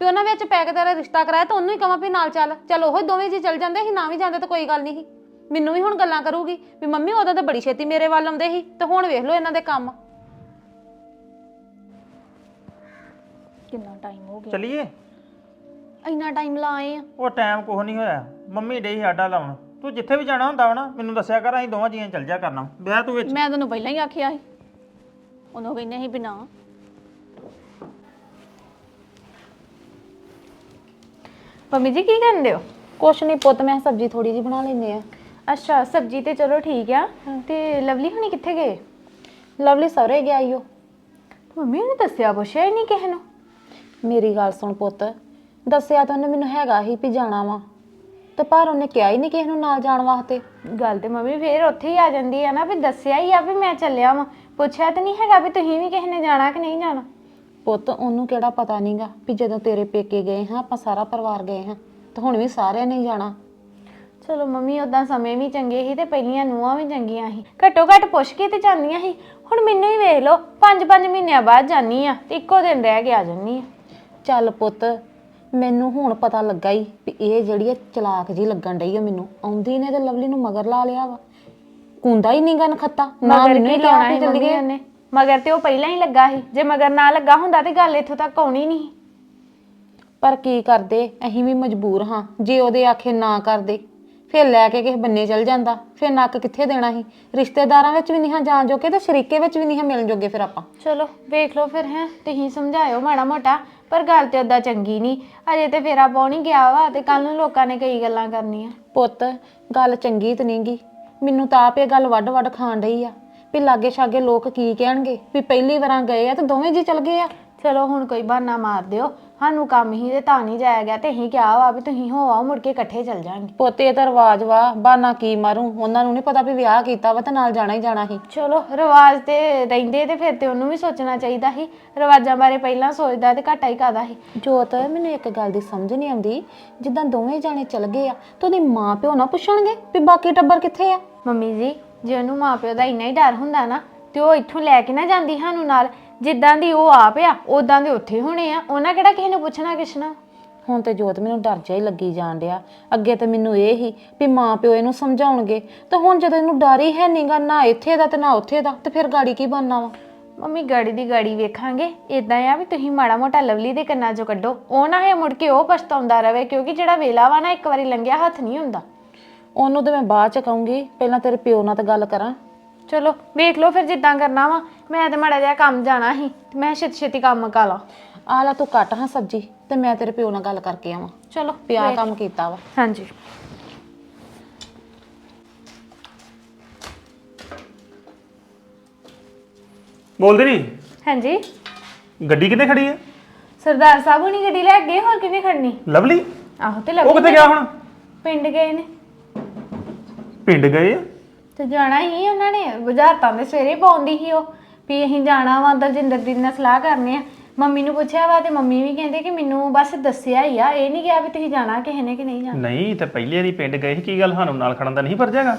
ਵੀ ਉਹਨਾਂ ਵਿੱਚ ਪੈ ਕੇ ਤੇਰਾ ਰਿਸ਼ਤਾ ਕਰਾਇਆ ਤਾਂ ਉਹਨੂੰ ਹੀ ਕਹਾਂ ਵੀ ਨਾਲ ਚੱਲ। ਚਲ ਉਹ ਦੋਵੇਂ ਜੀ ਚੱਲ ਜਾਂਦੇ ਸੀ ਨਾ ਵੀ ਜਾਂਦੇ ਤਾਂ ਕੋਈ ਗੱਲ ਨਹੀਂ ਸੀ। ਮੈਨੂੰ ਵੀ ਹੁਣ ਗੱਲਾਂ ਕਰੂਗੀ ਵੀ ਮੰਮੀ ਉਦੋਂ ਤਾਂ ਬੜੀ ਛੇਤੀ ਮੇਰੇ ਵੱਲ ਆਉਂਦੇ ਸੀ ਤੇ ਹੁਣ ਵੇਖ ਲਓ ਇਹਨਾਂ ਦੇ ਕੰਮ। ਕਿੰਨਾ ਟਾਈਮ ਹੋ ਗਿਆ। ਚੱਲੀਏ? ਇੰਨਾ ਟਾਈਮ ਲਾ ਆਏ ਆ। ਉਹ ਟਾਈਮ ਕੁਛ ਨਹੀਂ ਹੋਇਆ। ਮੰਮੀ ਡਈ ਸਾਡਾ ਲਾਉਣ। ਤੂੰ ਜਿੱਥੇ ਵੀ ਜਾਣਾ ਹੁੰਦਾ ਵਾ ਨਾ ਮੈਨੂੰ ਦੱਸਿਆ ਕਰ ਅਸੀਂ ਦੋਵਾਂ ਜੀਆਂ ਚੱਲ ਜਾ ਕਰਨਾ। ਵਿਆਹ ਤੂੰ ਵਿੱਚ। ਮੈਂ ਤੈਨੂੰ ਪਹਿਲਾਂ ਹੀ ਆਖਿਆ ਸੀ। ਉਹਨੂੰ ਕਹਿੰਦੇ ਸੀ ਵੀ ਨਾ। ਮੰਮੀ ਜੀ ਕੀ ਕਰਦੇ ਹੋ? ਕੁਛ ਨਹੀਂ ਪੁੱਤ ਮੈਂ ਸਬਜ਼ੀ ਥੋੜੀ ਜੀ ਬਣਾ ਲੈਨੇ ਆ। ਅੱਛਾ ਸਬਜੀ ਤੇ ਚਲੋ ਠੀਕ ਆ। ਤੇ ਲਵਲੀ ਹੁਣੀ ਕਿੱਥੇ ਗਏ? ਲਵਲੀ ਸਹੁਰੇ ਗਿਆ ਈਓ ਮੰਮੀ ਨੇ ਦੱਸਿਆ ਪੁੱਛਿਆ ਹੀ ਨਹੀਂ ਕਿਸੇ ਨੂੰ। ਮੇਰੀ ਗੱਲ ਸੁਣ ਪੁੱਤ ਦੱਸਿਆ ਤਾਂ ਉਹਨੇ ਮੈਨੂੰ ਹੈਗਾ ਹੀ ਵੀ ਜਾਣਾ ਵਾ। ਤੇ ਪਰ ਉਹਨੇ ਕਿਹਾ ਹੀ ਨਹੀਂ ਕਿਸੇ ਨੂੰ ਨਾਲ ਜਾਣ ਵਾਸਤੇ। ਗੱਲ ਤੇ ਮੰਮੀ ਫੇਰ ਉੱਥੇ ਹੀ ਆ ਜਾਂਦੀ ਆ ਨਾ ਵੀ ਦੱਸਿਆ ਹੀ ਆ ਵੀ ਮੈਂ ਚੱਲਿਆ ਵਾਂ। ਪੁੱਛਿਆ ਤਾਂ ਨਹੀਂ ਹੈਗਾ ਵੀ ਤੁਸੀਂ ਵੀ ਕਿਸੇ ਨੇ ਜਾਣਾ ਕਿ ਨਹੀਂ ਜਾਣਾ? ਪੁੱਤ ਉਹਨੂੰ ਕਿਹੜਾ ਪਤਾ ਨਹੀਂਗਾ ਵੀ ਜਦੋਂ ਤੇਰੇ ਪੇਕੇ ਗਏ ਹਾਂ ਆਪਾਂ ਸਾਰਾ ਪਰਿਵਾਰ ਗਏ ਹਾਂ ਤੇ ਹੁਣ ਵੀ ਸਾਰਿਆਂ ਨੇ ਹੀ ਜਾਣਾ। ਚਲੋ ਮੰਮੀ ਉਦਾਂ ਸਮੇਂ ਵੀ ਚੰਗੇ ਸੀ ਤੇ ਪਹਿਲੀਆਂ ਨੂੰਹਾਂ ਵੀ ਚੰਗੀਆਂ ਸੀ। ਘੱਟੋ ਘੱਟ ਪੁੱਛ ਕੇ ਤੇ ਜਾਂਦੀਆਂ ਸੀ। ਹੁਣ ਮੈਨੂੰ ਹੀ ਵੇਖ ਲਓ 5-5 ਮਹੀਨਿਆਂ ਬਾਅਦ ਜਾਨੀ ਆ ਤੇ ਇੱਕੋ ਦਿਨ ਰਹਿ ਕੇ ਆ ਜਾਨੀ ਆ। ਚੱਲ ਪੁੱਤ ਮੈਨੂੰ ਹੁਣ ਪਤਾ ਲੱਗਾ ਹੀ ਵੀ ਇਹ ਜਿਹੜੀ ਆ ਚਲਾਕ ਜੀ ਲੱਗਣ ਡਈ ਆ ਮੈਨੂੰ। ਆਉਂਦੀ ਨੇ ਤੇ ਲਵਲੀ ਨੂੰ ਮਗਰ ਲਾ ਲਿਆ ਵਾ। ਕੁੰਦਾ ਹੀ ਨਹੀਂ ਗਨ ਖੱਤਾ। ਨਾ ਮਗਰ ਮੈਨੂੰ ਕੀ ਹੀ ਕਿਹਾ ਲਾਉਣਾ ਵੀ ਸੀ ਮੰਮੀ ਗਏ। ਉਹਨੇ? ਮਗਰ ਤੇ ਉਹ ਪਹਿਲਾਂ ਹੀ ਲੱਗਾ ਸੀ। ਜੇ ਮਗਰ ਨਾ ਲੱਗਾ ਹੁੰਦਾ ਤੇ ਗੱਲ ਇੱਥੋਂ ਤੱਕ ਆਉਣੀ ਨਹੀਂ ਪਰ ਕੀ ਕਰਦੇ? ਅਸੀਂ ਵੀ ਮਜਬੂਰ ਹਾਂ। ਜੇ ਉਹਦੇ ਆਖੇ ਨਾ ਕਰਦੇ ਫਿਰ ਲੈ ਕੇ ਕਿਸੇ ਬੰਨੇ ਚਲ ਜਾਂਦਾ। ਫਿਰ ਨੱਕ ਕਿੱਥੇ ਦੇਣਾ ਸੀ? ਰਿਸ਼ਤੇਦਾਰਾਂ ਵਿੱਚ ਵੀ ਨਹੀਂ ਹਾਂ ਜਾਣ ਜੋਗੇ ਤੇ ਸ਼ਰੀਕੇ ਵਿੱਚ ਵੀ ਨਹੀਂ ਹਾਂ ਮਿਲਣ ਜੋਗੇ ਫਿਰ ਆਪਾਂ। ਚਲੋ ਵੇਖ ਲਓ ਫਿਰ ਹੈ। ਤੁਸੀਂ ਸਮਝਾਇਓ ਮਾੜਾ ਮੋਟਾ। ਪਰ ਗੱਲ ਤੇ ਓਦਾਂ ਚੰਗੀ ਨਹੀਂ। ਅਜੇ ਤੇ ਫੇਰਾ ਪਾਉਣੀ ਗਿਆ ਵਾ ਤੇ ਕੱਲ ਨੂੰ ਲੋਕਾਂ ਨੇ ਕਈ ਗੱਲਾਂ ਕਰਨੀਆਂ। ਪੁੱਤ, ਗੱਲ ਚੰਗੀ ਤੇ ਨਹੀਂਗੀ ਮੈਨੂੰ ਤਾਂ ਆਪ ਇਹ ਗੱਲ ਵੱਡ ਵੱਡ ਖਾਣ ਡਈ ਆ ਵੀ ਲਾਗੇ ਛਾਗੇ ਲੋਕ ਕੀ ਕਹਿਣਗੇ? ਵੀ ਪਹਿਲੀ ਵਾਰਾਂ ਗਏ ਆ ਤੇ ਦੋਵੇਂ ਜੀ ਚਲ ਗਏ ਆ। ਚਲੋ ਹੁਣ ਕੋਈ ਬਹਾਨਾ ਮਾਰ ਦਿਓ। ਸਾਨੂੰ ਕੰਮ ਹੀ ਤੇ ਤਾਂ ਨਹੀਂ ਜਾਇਆ ਗਿਆ ਤੇ ਅਸੀਂ ਕਿਹਾ ਵਾ ਵੀ ਤੁਸੀਂ ਹੋ ਆਓ ਮੁੜ ਕੇ ਇਕੱਠੇ ਚੱਲ ਜਾਾਂਗੇ ਪੁੱਤ ਤਾਂ ਰਿਵਾਜ ਵਾ ਬਾਨਾ ਕੀ ਮਾਰੂ? ਉਹਨਾਂ ਨੂੰ ਨਹੀਂ ਪਤਾ ਵੀ ਵਿਆਹ ਕੀਤਾ ਵਾ ਤੇ ਨਾਲ ਜਾਣਾ ਹੀ ਜਾਣਾ ਸੀ। ਚਲੋ ਰਿਵਾਜ ਤੇ ਰਹਿੰਦੇ ਤੇ ਫਿਰ ਤੇ ਉਹਨੂੰ ਵੀ ਸੋਚਣਾ ਚਾਹੀਦਾ ਸੀ। ਰਿਵਾਜਾਂ ਬਾਰੇ ਪਹਿਲਾਂ ਸੋਚਦਾ ਤੇ ਘਾਟਾ ਹੀ ਕਾਦਾ ਸੀ। ਜੋਤ ਮੈਨੂੰ ਇੱਕ ਗੱਲ ਦੀ ਸਮਝ ਨਹੀਂ ਆਉਂਦੀ। ਜਿੱਦਾਂ ਦੋਵੇਂ ਜਾਣੇ ਚਲ ਗਏ ਆ ਤੇ ਉਹਦੇ ਮਾਂ ਪਿਓ ਨਾ ਪੁੱਛਣਗੇ ਵੀ ਬਾਕੀ ਟੱਬਰ ਕਿੱਥੇ ਆ? ਮੰਮੀ ਜੀ ਜੇ ਉਹਨੂੰ ਮਾਪਿਓ ਦਾ ਇੰਨਾ ਹੀ ਡਰ ਹੁੰਦਾ ਨਾ ਤੇ ਉਹ ਇੱਥੋਂ ਲੈ ਕੇ ਨਾ ਜਾਂਦੀ ਸਾਨੂੰ ਨਾਲ। ਜਿੱਦਾਂ ਦੀ ਉਹ ਆਪ ਆ ਉਦਾਂ ਦੇ ਉੱਥੇ ਹੋਣੇ ਆ। ਉਹਨਾਂ ਕਿਹੜਾ ਕਿਸੇ ਨੂੰ ਪੁੱਛਣਾ ਕਿਛਣਾ ਹੁਣ ਤੇ ਜੋਤ ਮੈਨੂੰ ਡਰ ਜਿਹਾ ਹੀ ਲੱਗੀ ਜਾਣ ਡਿਆ। ਅੱਗੇ ਤੇ ਮੈਨੂੰ ਇਹ ਹੀ ਵੀ ਮਾਂ ਪਿਓ ਇਹਨੂੰ ਸਮਝਾਉਣਗੇ। ਤੇ ਹੁਣ ਜਦੋਂ ਇਹਨੂੰ ਡਰ ਹੀ ਹੈ ਨਹੀਂਗਾ ਨਾ ਇੱਥੇ ਦਾ ਤੇ ਨਾ ਉੱਥੇ ਦਾ ਤੇ ਫਿਰ ਗਾੜੀ ਕੀ ਬਣਨਾ ਵਾ? ਮੰਮੀ ਗਾੜੀ ਦੀ ਗਾੜੀ ਵੇਖਾਂਗੇ। ਇਦਾਂ ਆ ਵੀ ਤੁਸੀਂ ਮਾੜਾ ਮੋਟਾ ਲਵਲੀ ਦੇ ਕੰਨਾਂ ਚੋਂ ਕੱਢੋ। ਉਹ ਨਾ ਹੈ ਮੁੜ ਕੇ ਉਹ ਪਛਤਾਉਂਦਾ ਰਵੇ ਕਿਉਂਕਿ ਜਿਹੜਾ ਵੇਲਾ ਵਾ ਨਾ ਇੱਕ ਵਾਰੀ ਲੰਘਿਆ ਹੱਥ ਨਹੀਂ ਹੁੰਦਾ। ਉਹਨੂੰ ਤੇ ਮੈਂ ਬਾਅਦ ਚ ਕਹੂੰਗੀ ਪਹਿਲਾਂ ਤੇਰੇ ਪਿਓ ਨਾਲ ਤਾਂ ਗੱਲ ਕਰਾਂ। ਚਲੋ ਵੇਖ ਲਓ ਫਿਰ ਜਿੱਦਾਂ ਕਰਨਾ ਵਾ। ਮੈਂ ਤੇ ਮਾੜਾ ਜਿਹਾ ਕੰਮ ਜਾਣਾ ਸੀ ਤੇ ਮੈਂ ਛੇਤੀ ਛੇਤੀ ਕੰਮ ਮੁਕਾ ਲਾਂ। ਆ ਲੈ ਤੂੰ ਕੱਟ ਹਾਂ ਸਬਜੀ ਤੇ ਮੈਂ ਤੇਰੇ ਪਿਓ ਨਾਲ ਗੱਲ ਕਰਕੇ ਆਵਾਂ। ਚਲੋ ਪਿਆ ਕੰਮ ਕੀਤਾ ਵਾ। ਹਾਂਜੀ। ਬੋਲਦੇ ਨਹੀਂ ਹਾਂਜੀ। ਗੱਡੀ ਕਿੱਥੇ ਖੜੀ ਹੈ ਸਰਦਾਰ ਸਾਹਿਬ ਹੁਣੀ ਗੱਡੀ ਲੈ ਕੇ ਗਏ ਹੋਰ ਕਿਵੇਂ ਖੜਨੀ? ਲਵਲੀ? ਆਹੋ ਤੇ ਉਹ ਕਿੱਥੇ ਗਿਆ ਹੁਣ? ਪਿੰਡ ਗਏ ਨੇ। ਪਿੰਡ ਗਏ ਆ? ਤੇ ਜਾਣਾ ਹੀ ਉਹਨਾਂ ਨੇ ਬੁਝਾਰਤਾਂ ਦੇ ਸਵੇਰੇ ਪਾਉਂਦੀ ਸੀ ਉਹ ਵੀ ਅਸੀਂ ਜਾਣਾ ਵਾ ਦਲਜਿੰਦਰ ਦੀ ਨਾਲ ਸਲਾਹ ਕਰਨੀ ਆ। ਮੰਮੀ ਨੂੰ ਪੁੱਛਿਆ ਵਾ ਤੇ ਮੰਮੀ ਵੀ ਕਹਿੰਦੇ ਕਿ ਮੈਨੂੰ ਬਸ ਦੱਸਿਆ ਹੀ ਆ ਇਹ ਨਹੀਂ ਕਿਹਾ ਵੀ ਤੁਸੀਂ ਜਾਣਾ ਕਿਸੇ ਨੇ ਕਿ ਨਹੀਂ ਜਾਣਾ। ਨਹੀਂ ਤੇ ਪਹਿਲੇ ਵਾਰੀ ਪਿੰਡ ਗਏ ਸੀ ਕੀ ਗੱਲ ਸਾਨੂੰ ਨਾਲ ਖੜਨ ਦਾ ਨਹੀਂ ਫਰਜ਼ ਹੈਗਾ?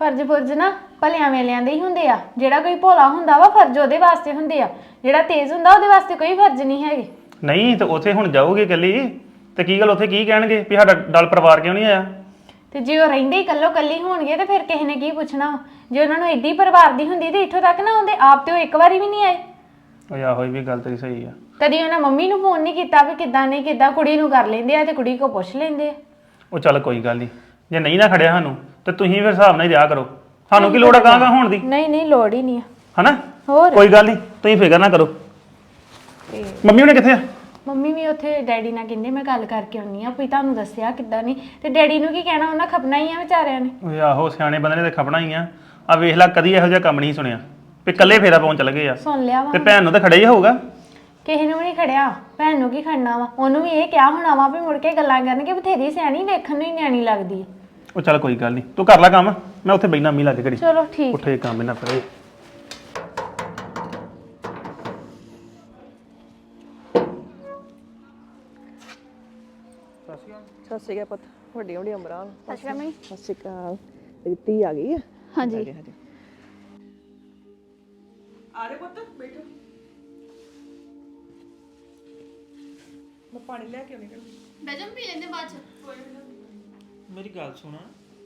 ਫਰਜ਼ ਫੁਰਜ਼ ਨਾ ਭਲਿਆਂ ਵੇਲਿਆਂ ਦੇ ਹੀ ਹੁੰਦੇ ਆ। ਜਿਹੜਾ ਕੋਈ ਭੋਲਾ ਹੁੰਦਾ ਵਾ ਫਰਜ਼ ਉਹਦੇ ਵਾਸਤੇ ਹੁੰਦੇ ਆ। ਜਿਹੜਾ ਤੇਜ਼ ਹੁੰਦਾ ਉਹਦੇ ਵਾਸਤੇ ਕੋਈ ਫਰਜ਼ ਨਹੀਂ ਹੈਗੇ। ਨਹੀਂ ਤੇ ਉੱਥੇ ਹੁਣ ਜਾਓਗੇ ਇਕੱਲੀ ਤੇ ਕੀ ਗੱਲ ਉੱਥੇ ਕੀ ਕਹਿਣਗੇ? ਵੀ ਸਾਡਾ ਡਲ ਪਰਿਵਾਰ ਕਿਉਂ ਨਹੀਂ ਆਇਆ? ਤੇ ਜੇ ਉਹ ਰਹਿੰਦੇ ਹੀ ਇਕੱਲੋ ਕੱਲੀ ਹੋਣਗੇ ਤੇ ਫਿਰ ਕਿਸੇ ਨੇ ਕੀ ਪੁੱਛਣਾ? ਜੇ ਉਹਨਾਂ ਨੂੰ ਏਡੀ ਪਰਿਵਾਰ ਦੀ ਹੁੰਦੀ ਤੇ ਇੱਥੋਂ ਤੱਕ ਨਾ ਆਉਂਦੇ ਆਪ ਤੇ ਉਹ ਇੱਕ ਵਾਰੀ ਵੀ ਨਹੀਂ ਆਏ। ਓਏ ਆਹੋ ਇਹ ਵੀ ਗੱਲ ਤੇਰੀ ਸਹੀ ਆ। ਕਦੀ ਉਹਨਾਂ ਮੰਮੀ ਨੂੰ ਫੋਨ ਨਹੀਂ ਕੀਤਾ ਵੀ ਕਿੱਦਾਂ ਨਹੀਂ ਕਿੱਦਾਂ ਕੁੜੀ ਨੂੰ ਕਰ ਲੈਂਦੇ ਆ ਤੇ ਕੁੜੀ ਕੋ ਪੁੱਛ ਲੈਂਦੇ ਆ? ਉਹ ਚੱਲ ਕੋਈ ਗੱਲ ਨਹੀਂ। ਜੇ ਨਹੀਂ ਨਾ ਖੜਿਆ ਸਾਨੂੰ ਤੇ ਤੁਸੀਂ ਫਿਰ ਹਿਸਾਬ ਨਾਲ ਹੀ ਰਿਹਾ ਕਰੋ। ਸਾਨੂੰ ਕੀ ਲੋੜ ਆ ਗਾਂਗਾ ਹੋਣ ਦੀ? ਨਹੀਂ ਨਹੀਂ ਲੋੜ ਹੀ ਨਹੀਂ ਆ। ਹਨਾ? ਹੋਰ? ਕੋਈ ਗੱਲ ਨਹੀਂ ਤੁਸੀਂ ਫਿਕਰ ਨਾ ਕਰੋ। ਮੰਮੀ ਉਹਨੇ ਕਿੱਥੇ ਆ? ਮੰਮੀ ਵੀ ਉੱਥੇ ਡੈਡੀ ਨਾਲ ਕਹਿੰਦੇ ਮੈਂ ਗੱਲ ਕਰਕੇ ਆਉਣੀ ਆ ਵੀ ਤੁਹਾਨੂੰ ਦੱਸਿਆ ਕਿੱਦਾਂ ਨਹੀਂ। ਤੇ ਡੈਡੀ ਨੂੰ ਕੀ ਕਹਿਣਾ ਉਹਨਾਂ ਖਪਣਾ ਹੀ ਆ ਵਿਚਾਰਿਆਂ ਨੇ। ਓਏ ਆਹੋ ਸਿਆਣੇ ਬੰਦੇ ਨੇ ਤੇ ਖਪਣਾ ਹੀ ਆ। ਆ ਵੇਖ ਲੈ ਕਦੀ ਇਹੋ ਜਿਹਾ ਕੰਮ ਨਹੀਂ ਸੁਣਿਆ। ਵੀ ਇਕੱਲੇ ਫੇਰਾ ਪਾਉਣ ਚੱਲ ਗਏ ਆ। ਸੁਣ ਲਿਆ ਵਾ। ਤੇ ਭੈਣ ਨੂੰ ਤਾਂ ਖੜਾ ਹੀ ਹੋਊਗਾ। ਕਿਸੇ ਨੂੰ ਵੀ ਨਹੀਂ ਖੜਿਆ ਭੈਣ ਨੂੰ ਕੀ ਖੜਨਾ ਵਾ? ਉਹਨੂੰ ਵੀ ਇਹ ਕਿਹਾ ਹੋਣਾ ਵਾ ਵੀ ਮੁੜ ਕੇ ਗੱਲਾਂ ਕਰਨਗੇ ਬਥੇਰੀ ਸਿਆਣੀ ਵੇਖਣ ਨੂੰ ਹੀ ਨਿਆਣੀ ਲੱਗਦੀ ਹੈ। ਉਹ ਚੱਲ ਕੋਈ ਗੱਲ ਨਹੀਂ ਤੂੰ ਕਰ ਲੈ ਕੰਮ ਮੈਂ ਉੱਥੇ ਬੈਠਾ ਮੀ ਲੱਗ ਘੜੀ। ਚਲੋ ਠੀਕ ਉੱਠੇ ਕੰਮ ਇਹਨਾਂ ਪਰੇ। ਸਤਿ ਸ਼੍ਰੀ ਅਕਾਲ। ਪੁੱਤ ਵੱਡੀ ਵੱਡੀ ਉਮਰਾਂ ਸਤਿ ਸ਼੍ਰੀ ਅਕਾਲ ਸਤਿ ਸ਼੍ਰੀ ਅਕਾਲ। ਤੇਰੀ ਧੀ ਆ ਗਈ ਆ ਹਾਂਜੀ। ਆ ਰਹੇ ਪੁੱਤ ਬੈਠੋ। ਮੈਂ ਪਾਣੀ ਲੈ ਕੇ ਆਉਣੀ ਬੈਜਮ ਪੀ ਲੈਂਦੇ ਬਾਅਦ ਚ। ਮੇਰੀ ਗੱਲ ਸੁਣ।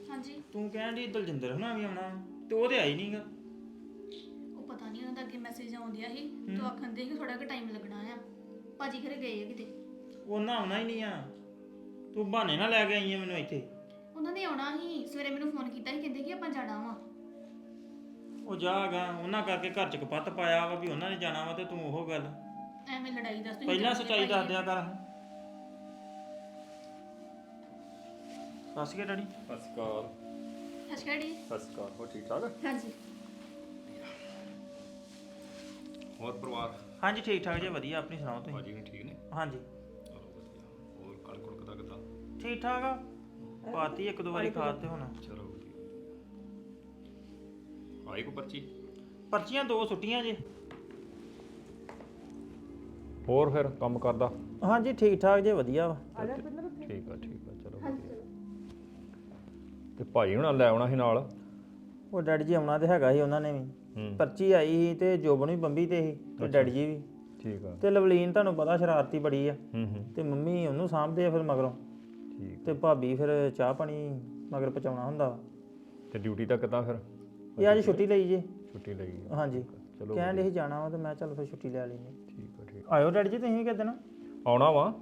ਹਾਂਜੀ। ਤੂੰ ਕਹਿਣ ਦੀ ਦਲਜਿੰਦਰ ਹੁਣਾ ਵੀ ਆਉਣਾ ਤੇ ਉਹ ਤੇ ਆਈ ਨਹੀਂਗਾ ਉਹ ਪਤਾ ਨਹੀਂ ਉਹਨਾਂ ਦਾ ਅੱਗੇ ਮੈਸੇਜ ਆਉਂਦਿਆ ਸੀ ਤੂੰ ਆਖਣ ਦੇ ਕਿ ਥੋੜਾ ਕੁ ਟਾਈਮ ਲੱਗਣਾ ਆ। ਭਾਜੀ ਘਰੇ ਗਏ ਆ ਕਿਤੇ। ਉਹਨਾਂ ਆਉਣਾ ਹੀ ਨਹੀਂ ਆ। ਤੂੰ ਬਹਾਨੇ ਨਾਲ ਲੈ ਕੇ ਆਈ ਆ ਮੈਨੂੰ ਇੱਥੇ। ਉਹਨਾਂ ਨੇ ਆਉਣਾ ਸੀ ਸਵੇਰੇ ਮੈਨੂੰ ਫੋਨ ਕੀਤਾ ਸੀ ਕਹਿੰਦੇ ਕਿ ਆਪਾਂ ਜਾਣਾ ਵਾ। ਉਹ ਜਾਗਾ ਉਹਨਾਂ ਕਰਕੇ ਘਰ ਚ ਕਪੱਤ ਪਾਇਆ ਵਾ ਵੀ ਉਹਨਾਂ ਨੇ ਜਾਣਾ ਵਾ ਤੇ ਤੂੰ ਉਹ ਗੱਲ। ਐਵੇਂ ਲੜਾਈ ਦੱਸ ਤੁਸੀਂ ਪਹਿਲਾਂ ਸੱਚਾਈ ਦੱਸ ਦਿਆ ਕਰ। ਸਤਿ ਸ਼੍ਰੀ ਅਕਾਲ ਡੈਡੀ। ਸਸਕਾਰ ਹਸ਼ਕੜੀ ਸਸਕਾਰ ਹੋ ਠੀਕ ਠਾਕ ਹਾਂਜੀ। ਹੋਰ ਪਰਿਵਾਰ? ਹਾਂਜੀ ਠੀਕ ਠਾਕ ਜੀ ਵਧੀਆ ਆਪਣੀ ਸੁਣਾਓ ਤੁਸੀਂ? ਭਾਜੀ ਠੀਕ ਨੇ? ਹਾਂਜੀ। ਠੀਕ ਠਾਕ ਆ? ਪਾਤੀ ਇੱਕ ਦੋ ਵਾਰੀ ਖਾਦ ਤੇ ਹੁਣ। ਚਲੋ ਵਧੀਆ। ਆਈ ਕੋ ਪਰਚੀ? ਪਰਚੀਆਂ ਦੋ ਸੁੱਟੀਆਂ ਜੀ। ਹੋਰ ਫਿਰ ਕੰਮ ਕਰਦਾ? ਹਾਂਜੀ ਠੀਕ ਠਾਕ ਜੇ ਵਧੀਆ ਵਾ। ਠੀਕ ਆ ਠੀਕ ਆ ਚਲੋ ਵਧੀਆ। ਤੇ ਭਾਈ ਹੁਣਾਂ ਲੈ ਆਉਣਾ ਸੀ ਨਾਲ? ਉਹ ਡੈਡੀ ਜੀ ਆਉਣਾ ਤੇ ਹੈਗਾ ਸੀ ਉਹਨਾਂ ਨੇ ਵੀ। ਹੂੰ। ਪਰਚੀ ਆਈ ਸੀ ਤੇ ਜੋਬਨ ਵੀ ਬੰਬੀ ਤੇ ਸੀ ਤੇ ਡੈਡੀ ਜੀ ਵੀ। ਠੀਕ ਆ। ਤੇ ਲਵਲੀਨ ਤੁਹਾਨੂੰ ਪਤਾ ਸ਼ਰਾਰਤੀ ਬੜੀ ਆ। ਹੂੰ ਹੂੰ। ਤੇ ਮੰਮੀ ਉਹਨੂੰ ਸਾਂਭਦੇ ਆ ਫਿਰ ਮਗਰੋਂ। ਠੀਕ ਤੇ ਭਾਬੀ ਫਿਰ ਚਾਹ ਪਾਣੀ ਮਗਰ ਪਹੁੰਚਾਉਣਾ ਹੁੰਦਾ। ਵਾ ਤੇ ਡਿਊਟੀ ਦਾ ਕਿਦਾਂ ਫਿਰ? ਇਹ ਅੱਜ ਛੁੱਟੀ ਲਈ ਜੇ। ਛੁੱਟੀ ਲਈ ਆ। ਹਾਂਜੀ। ਚਲੋ ਕਹਿਣ ਸੀ ਜਾਣਾ ਵਾ ਤੇ ਮੈਂ ਚੱਲ ਫਿਰ ਛੁੱਟੀ ਲੈ ਲੈਂਦੇ। ਠੀਕ ਆ ਠੀਕ ਆਇਓ ਡੈਡੀ ਜੀ ਤੁਸੀਂ ਕਿਦਾਂ ਆਉਣਾ ਵਾ।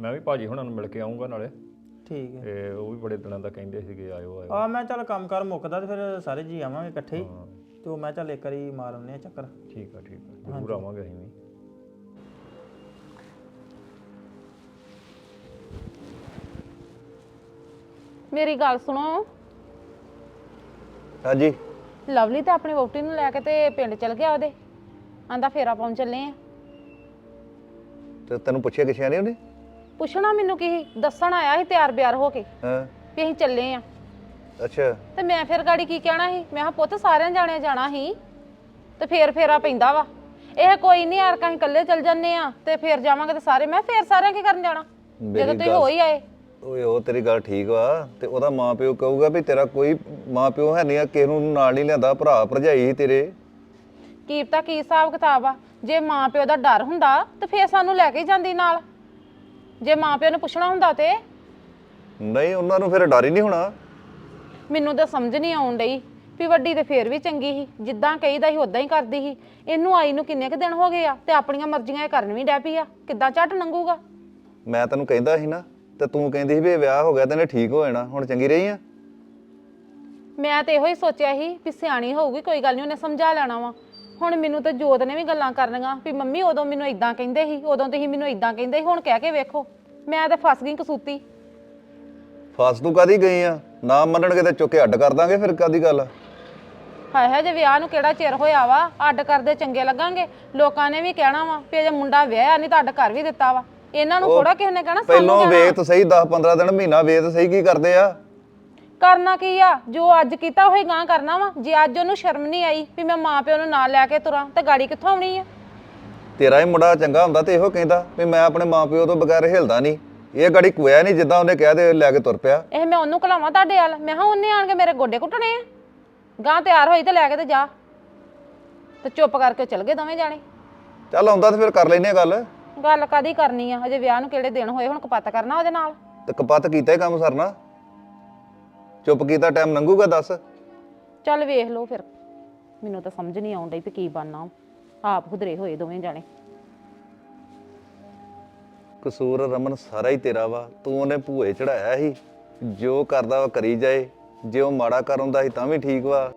ਮੈਂ ਵੀ ਭਾਜੀ ਹੁਣਾਂ ਨੂੰ ਮਿਲ ਕੇ ਆਉਂਗਾ ਨਾਲੇ। ਠੀਕ ਹੈ ਤੇ ਉਹ ਵੀ ਬੜੇ ਦਿਨਾਂ ਦਾ ਕਹਿੰਦੇ ਸੀਗੇ ਆਇਓ ਆਇਓ। ਆ ਮੈਂ ਚੱਲ ਕੰਮ ਕਰ ਮੁੱਕਦਾ ਤੇ ਫਿਰ ਸਾਰੇ ਜੀ ਆਵਾਂਗੇ ਇਕੱਠੇ ਹੀ। ਹਾਂ। ਤੇ ਉਹ ਮੈਂ ਚੱਲ ਇੱਕ ਵਾਰੀ ਮਾਰ ਆਉਂਦੇ ਆ ਚੱਕਰ। ਠੀਕ ਆ ਠੀਕ ਆ। ਜ਼ਰੂਰ ਆਵਾਂਗੇ ਅਸੀਂ ਵੀ। ਮੇਰੀ ਗੱਲ ਸੁਣੋ। ਹਾਂਜੀ। ਲਵਲੀ ਤੇ ਆਪਣੀ ਵੋਟੀ ਨੂੰ ਲੈ ਕੇ ਤੇ ਪਿੰਡ ਚਲ ਗਿਆ ਉਹਦੇ। ਆਂਦਾ ਫੇਰਾ ਪਾਉਣ ਚੱਲੇ ਆ। ਤੇ ਤੈਨੂੰ ਪੁੱਛਿਆ ਕਿਛਿਆ ਨਹੀਂ ਉਹਨੇ? ਪੁੱਛਣਾ ਮੈਨੂੰ ਕੀ ਸੀ? ਦੱਸਣ ਆਇਆ ਸੀ ਤਿਆਰ ਬਿਆਰ ਹੋ ਕੇ ਹਾਂ। ਵੀ ਅਸੀਂ ਚੱਲੇ ਆ। ਅੱਛਾ। ਤੇ ਮੈਂ ਫਿਰ ਗਾੜੀ ਕੀ ਕਹਿਣਾ ਸੀ? ਮੈਂ ਕਿਹਾ ਪੁੱਤ ਸਾਰਿਆਂ ਜਾਣਿਆ ਜਾਣਾ ਸੀ। ਤੇ ਫੇਰ ਫੇਰਾ ਪੈਂਦਾ ਵਾ। ਇਹ ਕੋਈ ਨਹੀਂ ਯਾਰ ਕਹੀਂ ਇਕੱਲੇ ਚੱਲ ਜੰਨੇ ਆ। ਤੇ ਫੇਰ ਜਾਵਾਂਗੇ ਤੇ ਸਾਰੇ ਮੈਂ ਕਿਹਾ ਫੇਰ ਸਾਰਿਆਂ ਕੀ ਕਰਨ ਜਾਣਾ? ਜਦੋਂ ਤੁਸੀਂ ਹੋ ਹੀ ਆਏ। ਓਏ ਉਹ ਤੇਰੀ ਗੱਲ ਠੀਕ ਵਾ ਤੇ ਉਹਦਾ ਮਾਪਿਓ ਕਹੂਗਾ ਵੀ ਤੇਰਾ ਕੋਈ ਮਾਪਿਓ ਹੈ ਨਹੀਂ ਆ ਕਿਸੇ ਨੂੰ ਨਾਲ ਨਹੀਂ ਲਿਆਂਦਾ ਭਰਾ ਭਰਜਾਈ ਸੀ ਤੇਰੇ। ਕੀਪਤਾ ਕੀ ਹਿਸਾਬ ਕਿਤਾਬ ਆ? ਜੇ ਮਾਂ ਪਿਓ ਦਾ ਡਰ ਹੁੰਦਾ ਤੇ ਫੇਰ ਸਾਨੂੰ ਲੈ ਕੇ ਹੀ ਜਾਂਦੀ ਨਾਲ। ਜੇ ਮਾਂ ਪਿਓ ਨੂੰ ਪੁੱਛਣਾ ਹੁੰਦਾ ਤੇ? ਨਹੀਂ ਉਹਨਾਂ ਨੂੰ ਫਿਰ ਡਰ ਹੀ ਨਹੀਂ ਹੋਣਾ। ਮੈਨੂੰ ਤਾਂ ਸਮਝ ਨਹੀਂ ਆਉਣ ਡਈ ਵੀ ਵੱਡੀ ਤੇ ਫੇਰ ਵੀ ਚੰਗੀ ਸੀ ਜਿੱਦਾਂ ਕਹੀਦਾ ਸੀ ਉਦਾਂ ਹੀ ਕਰਦੀ ਸੀ। ਇਹਨੂੰ ਆਈ ਨੂੰ ਕਿੰਨੇ ਕੁ ਦਿਨ ਹੋ ਗਏ ਆ ਤੇ ਆਪਣੀਆਂ ਮਰਜ਼ੀਆਂ ਇਹ ਕਰਨ ਵੀ ਡੈ ਪਈ ਆ। ਕਿੱਦਾਂ ਝੱਟ ਲੰਘੂਗਾ? ਮੈਂ ਤੈਨੂੰ ਕਹਿੰਦਾ ਸੀ ਨਾ ਤੇ ਤੂੰ ਕਹਿੰਦੀ ਸੀ ਵੀ ਇਹ ਵਿਆਹ ਹੋ ਗਿਆ ਤੇ ਇਹਨੇ ਠੀਕ ਹੋ ਜਾਣਾ ਹੁਣ ਚੰਗੀ ਰਹੀ ਆ? ਮੈਂ ਤੇ ਇਹੋ ਹੀ ਸੋਚਿਆ ਸੀ ਵੀ ਸਿਆਣੀ ਹੋਊਗੀ ਕੋਈ ਗੱਲ ਨਹੀਂ ਉਹਨੇ ਸਮਝਾ ਲੈਣਾ ਵਾ। ਹੁਣ ਮੈਨੂੰ ਤੇ ਜੋਤ ਨੇ ਵੀ ਗੱਲਾਂ ਕਰਨੀਆਂ ਵੀ ਮੰਮੀ ਉਦੋਂ ਮੈਨੂੰ ਇਦਾਂ ਕਹਿੰਦੇ ਸੀ ਉਦੋਂ ਤੁਸੀਂ ਮੈਨੂੰ ਇਦਾਂ ਕਹਿੰਦੇ ਸੀ ਹੁਣ ਕਹਿ ਕੇ ਵੇਖੋ ਮੈਂ ਤੇ ਫਸ ਗਈ ਕਸੂਤੀ। ਫਸ ਤੂੰ ਕਾਦੀ ਗਈ ਆ? ਨਾ ਮੰਨਣਗੇ ਤੇ ਚੁੱਕ ਕੇ ਅੱਡ ਕਰ ਦਾਂਗੇ ਫਿਰ ਕਾਦੀ ਗੱਲ ਆ? ਹਾਏ ਹਾਏ ਜੇ ਵਿਆਹ ਨੂੰ ਕਿਹੜਾ ਚਿਰ ਹੋਇਆ ਵਾ ਅੱਡ ਕਰਦੇ ਚੰਗੇ ਲੱਗਾਂਗੇ। ਲੋਕਾਂ ਨੇ ਵੀ ਕਹਿਣਾ ਵਾ ਵੀ ਜੇ ਮੁੰਡਾ ਵਿਆਹਿਆ ਨਹੀਂ ਤਾਂ ਅੱਡ ਕਰ ਵੀ ਦਿੱਤਾ ਵਾ। ਇਹਨਾਂ ਨੂੰ ਥੋੜਾ ਕਿਸੇ ਨੇ ਕਹਿਣਾ ਸਾਨੂੰ ਪਹਿਲੋਂ ਕਹਿਣਾ। ਵੇਤ ਸਹੀ 10 15 ਦਿਨ ਮਹੀਨਾ ਵੇਤ ਸਹੀ ਕੀ ਕਰਦੇ ਆ। ਕਰਨਾ ਕੀ ਆ? ਜੋ ਅੱਜ ਕੀਤਾ ਹੋਈ ਗਾਂ ਕਰਨਾ ਵਾ। ਜੇ ਅੱਜ ਉਹਨੂੰ ਸ਼ਰਮ ਨਹੀਂ ਆਈ ਵੀ ਮੈਂ ਮਾਂ ਪਿਓ ਨੂੰ ਨਾਲ ਲੈ ਕੇ ਤੁਰਾਂ ਤੇ ਗਾੜੀ ਕਿੱਥੋਂ ਆਉਣੀ ਆ? ਤੇਰਾ ਹੀ ਮੁੰਡਾ ਚੰਗਾ ਹੁੰਦਾ ਤੇ ਇਹੋ ਕਹਿੰਦਾ ਵੀ ਮੈਂ ਆਪਣੇ ਮਾਪਿਓ ਤੋਂ ਬਗੈਰ ਹਿਲਦਾ ਨਹੀਂ। ਇਹ ਗਾੜੀ ਕੁਇਆ ਨਹੀਂ ਜਿੱਦਾਂ ਉਹਨੇ ਕਹਿ ਦੇ ਲੈ ਕੇ ਤੁਰ ਪਿਆ। ਇਹ ਮੈਂ ਉਹਨੂੰ ਕਲਾਵਾਂ ਤੁਹਾਡੇ ਵੱਲ। ਮੈਂ ਕਿਹਾ ਉਹਨੇ ਆਣ ਕੇ ਮੇਰੇ ਗੋਡੇ ਕੁੱਟਣੇ ਆ। ਗਾਂ ਤਿਆਰ ਹੋਈ ਤੇ ਲੈ ਕੇ ਤੇ ਜਾ। ਤੇ ਚੁੱਪ ਕਰਕੇ ਚਲ ਗਏ ਦੋਵੇਂ ਜਾਣੇ। ਚੱਲ ਆਉਂਦਾ ਤੇ ਫਿਰ ਕਰ ਲੈਨੇ ਆ ਗੱਲ। ਗੱਲ ਕਾਦੀ ਕਰਨੀ ਆ? ਹਜੇ ਵਿਆਹ ਨੂੰ ਕਿਹੜੇ ਦਿਨ ਹੋਏ? ਹੁਣ ਕਪੱਤ ਕਰਨਾ ਉਹਦੇ ਨਾਲ? ਤੇ ਕਪੱਤ ਕੀਤਾ ਹੀ ਕੰਮ ਸਰਨਾ। ਚੁੱਪ ਕੀਤਾ ਟਾਈਮ ਲੰਘੂਗਾ ਦੱਸ। ਚੱਲ ਵੇਖ ਲਓ ਫਿਰ। ਮੈਨੂੰ ਤਾਂ ਸਮਝ ਨਹੀਂ ਡਈ ਵੀ ਕੀ ਬਣਨਾ। ਆਪ ਖੁਦਰੇ ਹੋਏ ਦੋਵੇਂ ਜਾਣੇ। ਕਸੂਰ ਰਮਨ ਸਾਰਾ ਹੀ ਤੇਰਾ ਵਾ। ਤੂੰ ਉਹਨੇ ਭੂਏ ਚੜਾਇਆ ਸੀ। ਜੋ ਕਰਦਾ ਵਾ ਕਰੀ ਜਾਏ। ਜੇ ਉਹ ਮਾੜਾ ਕਰ ਹੁੰਦਾ ਸੀ ਤਾਂ ਵੀ ਠੀਕ ਵਾ।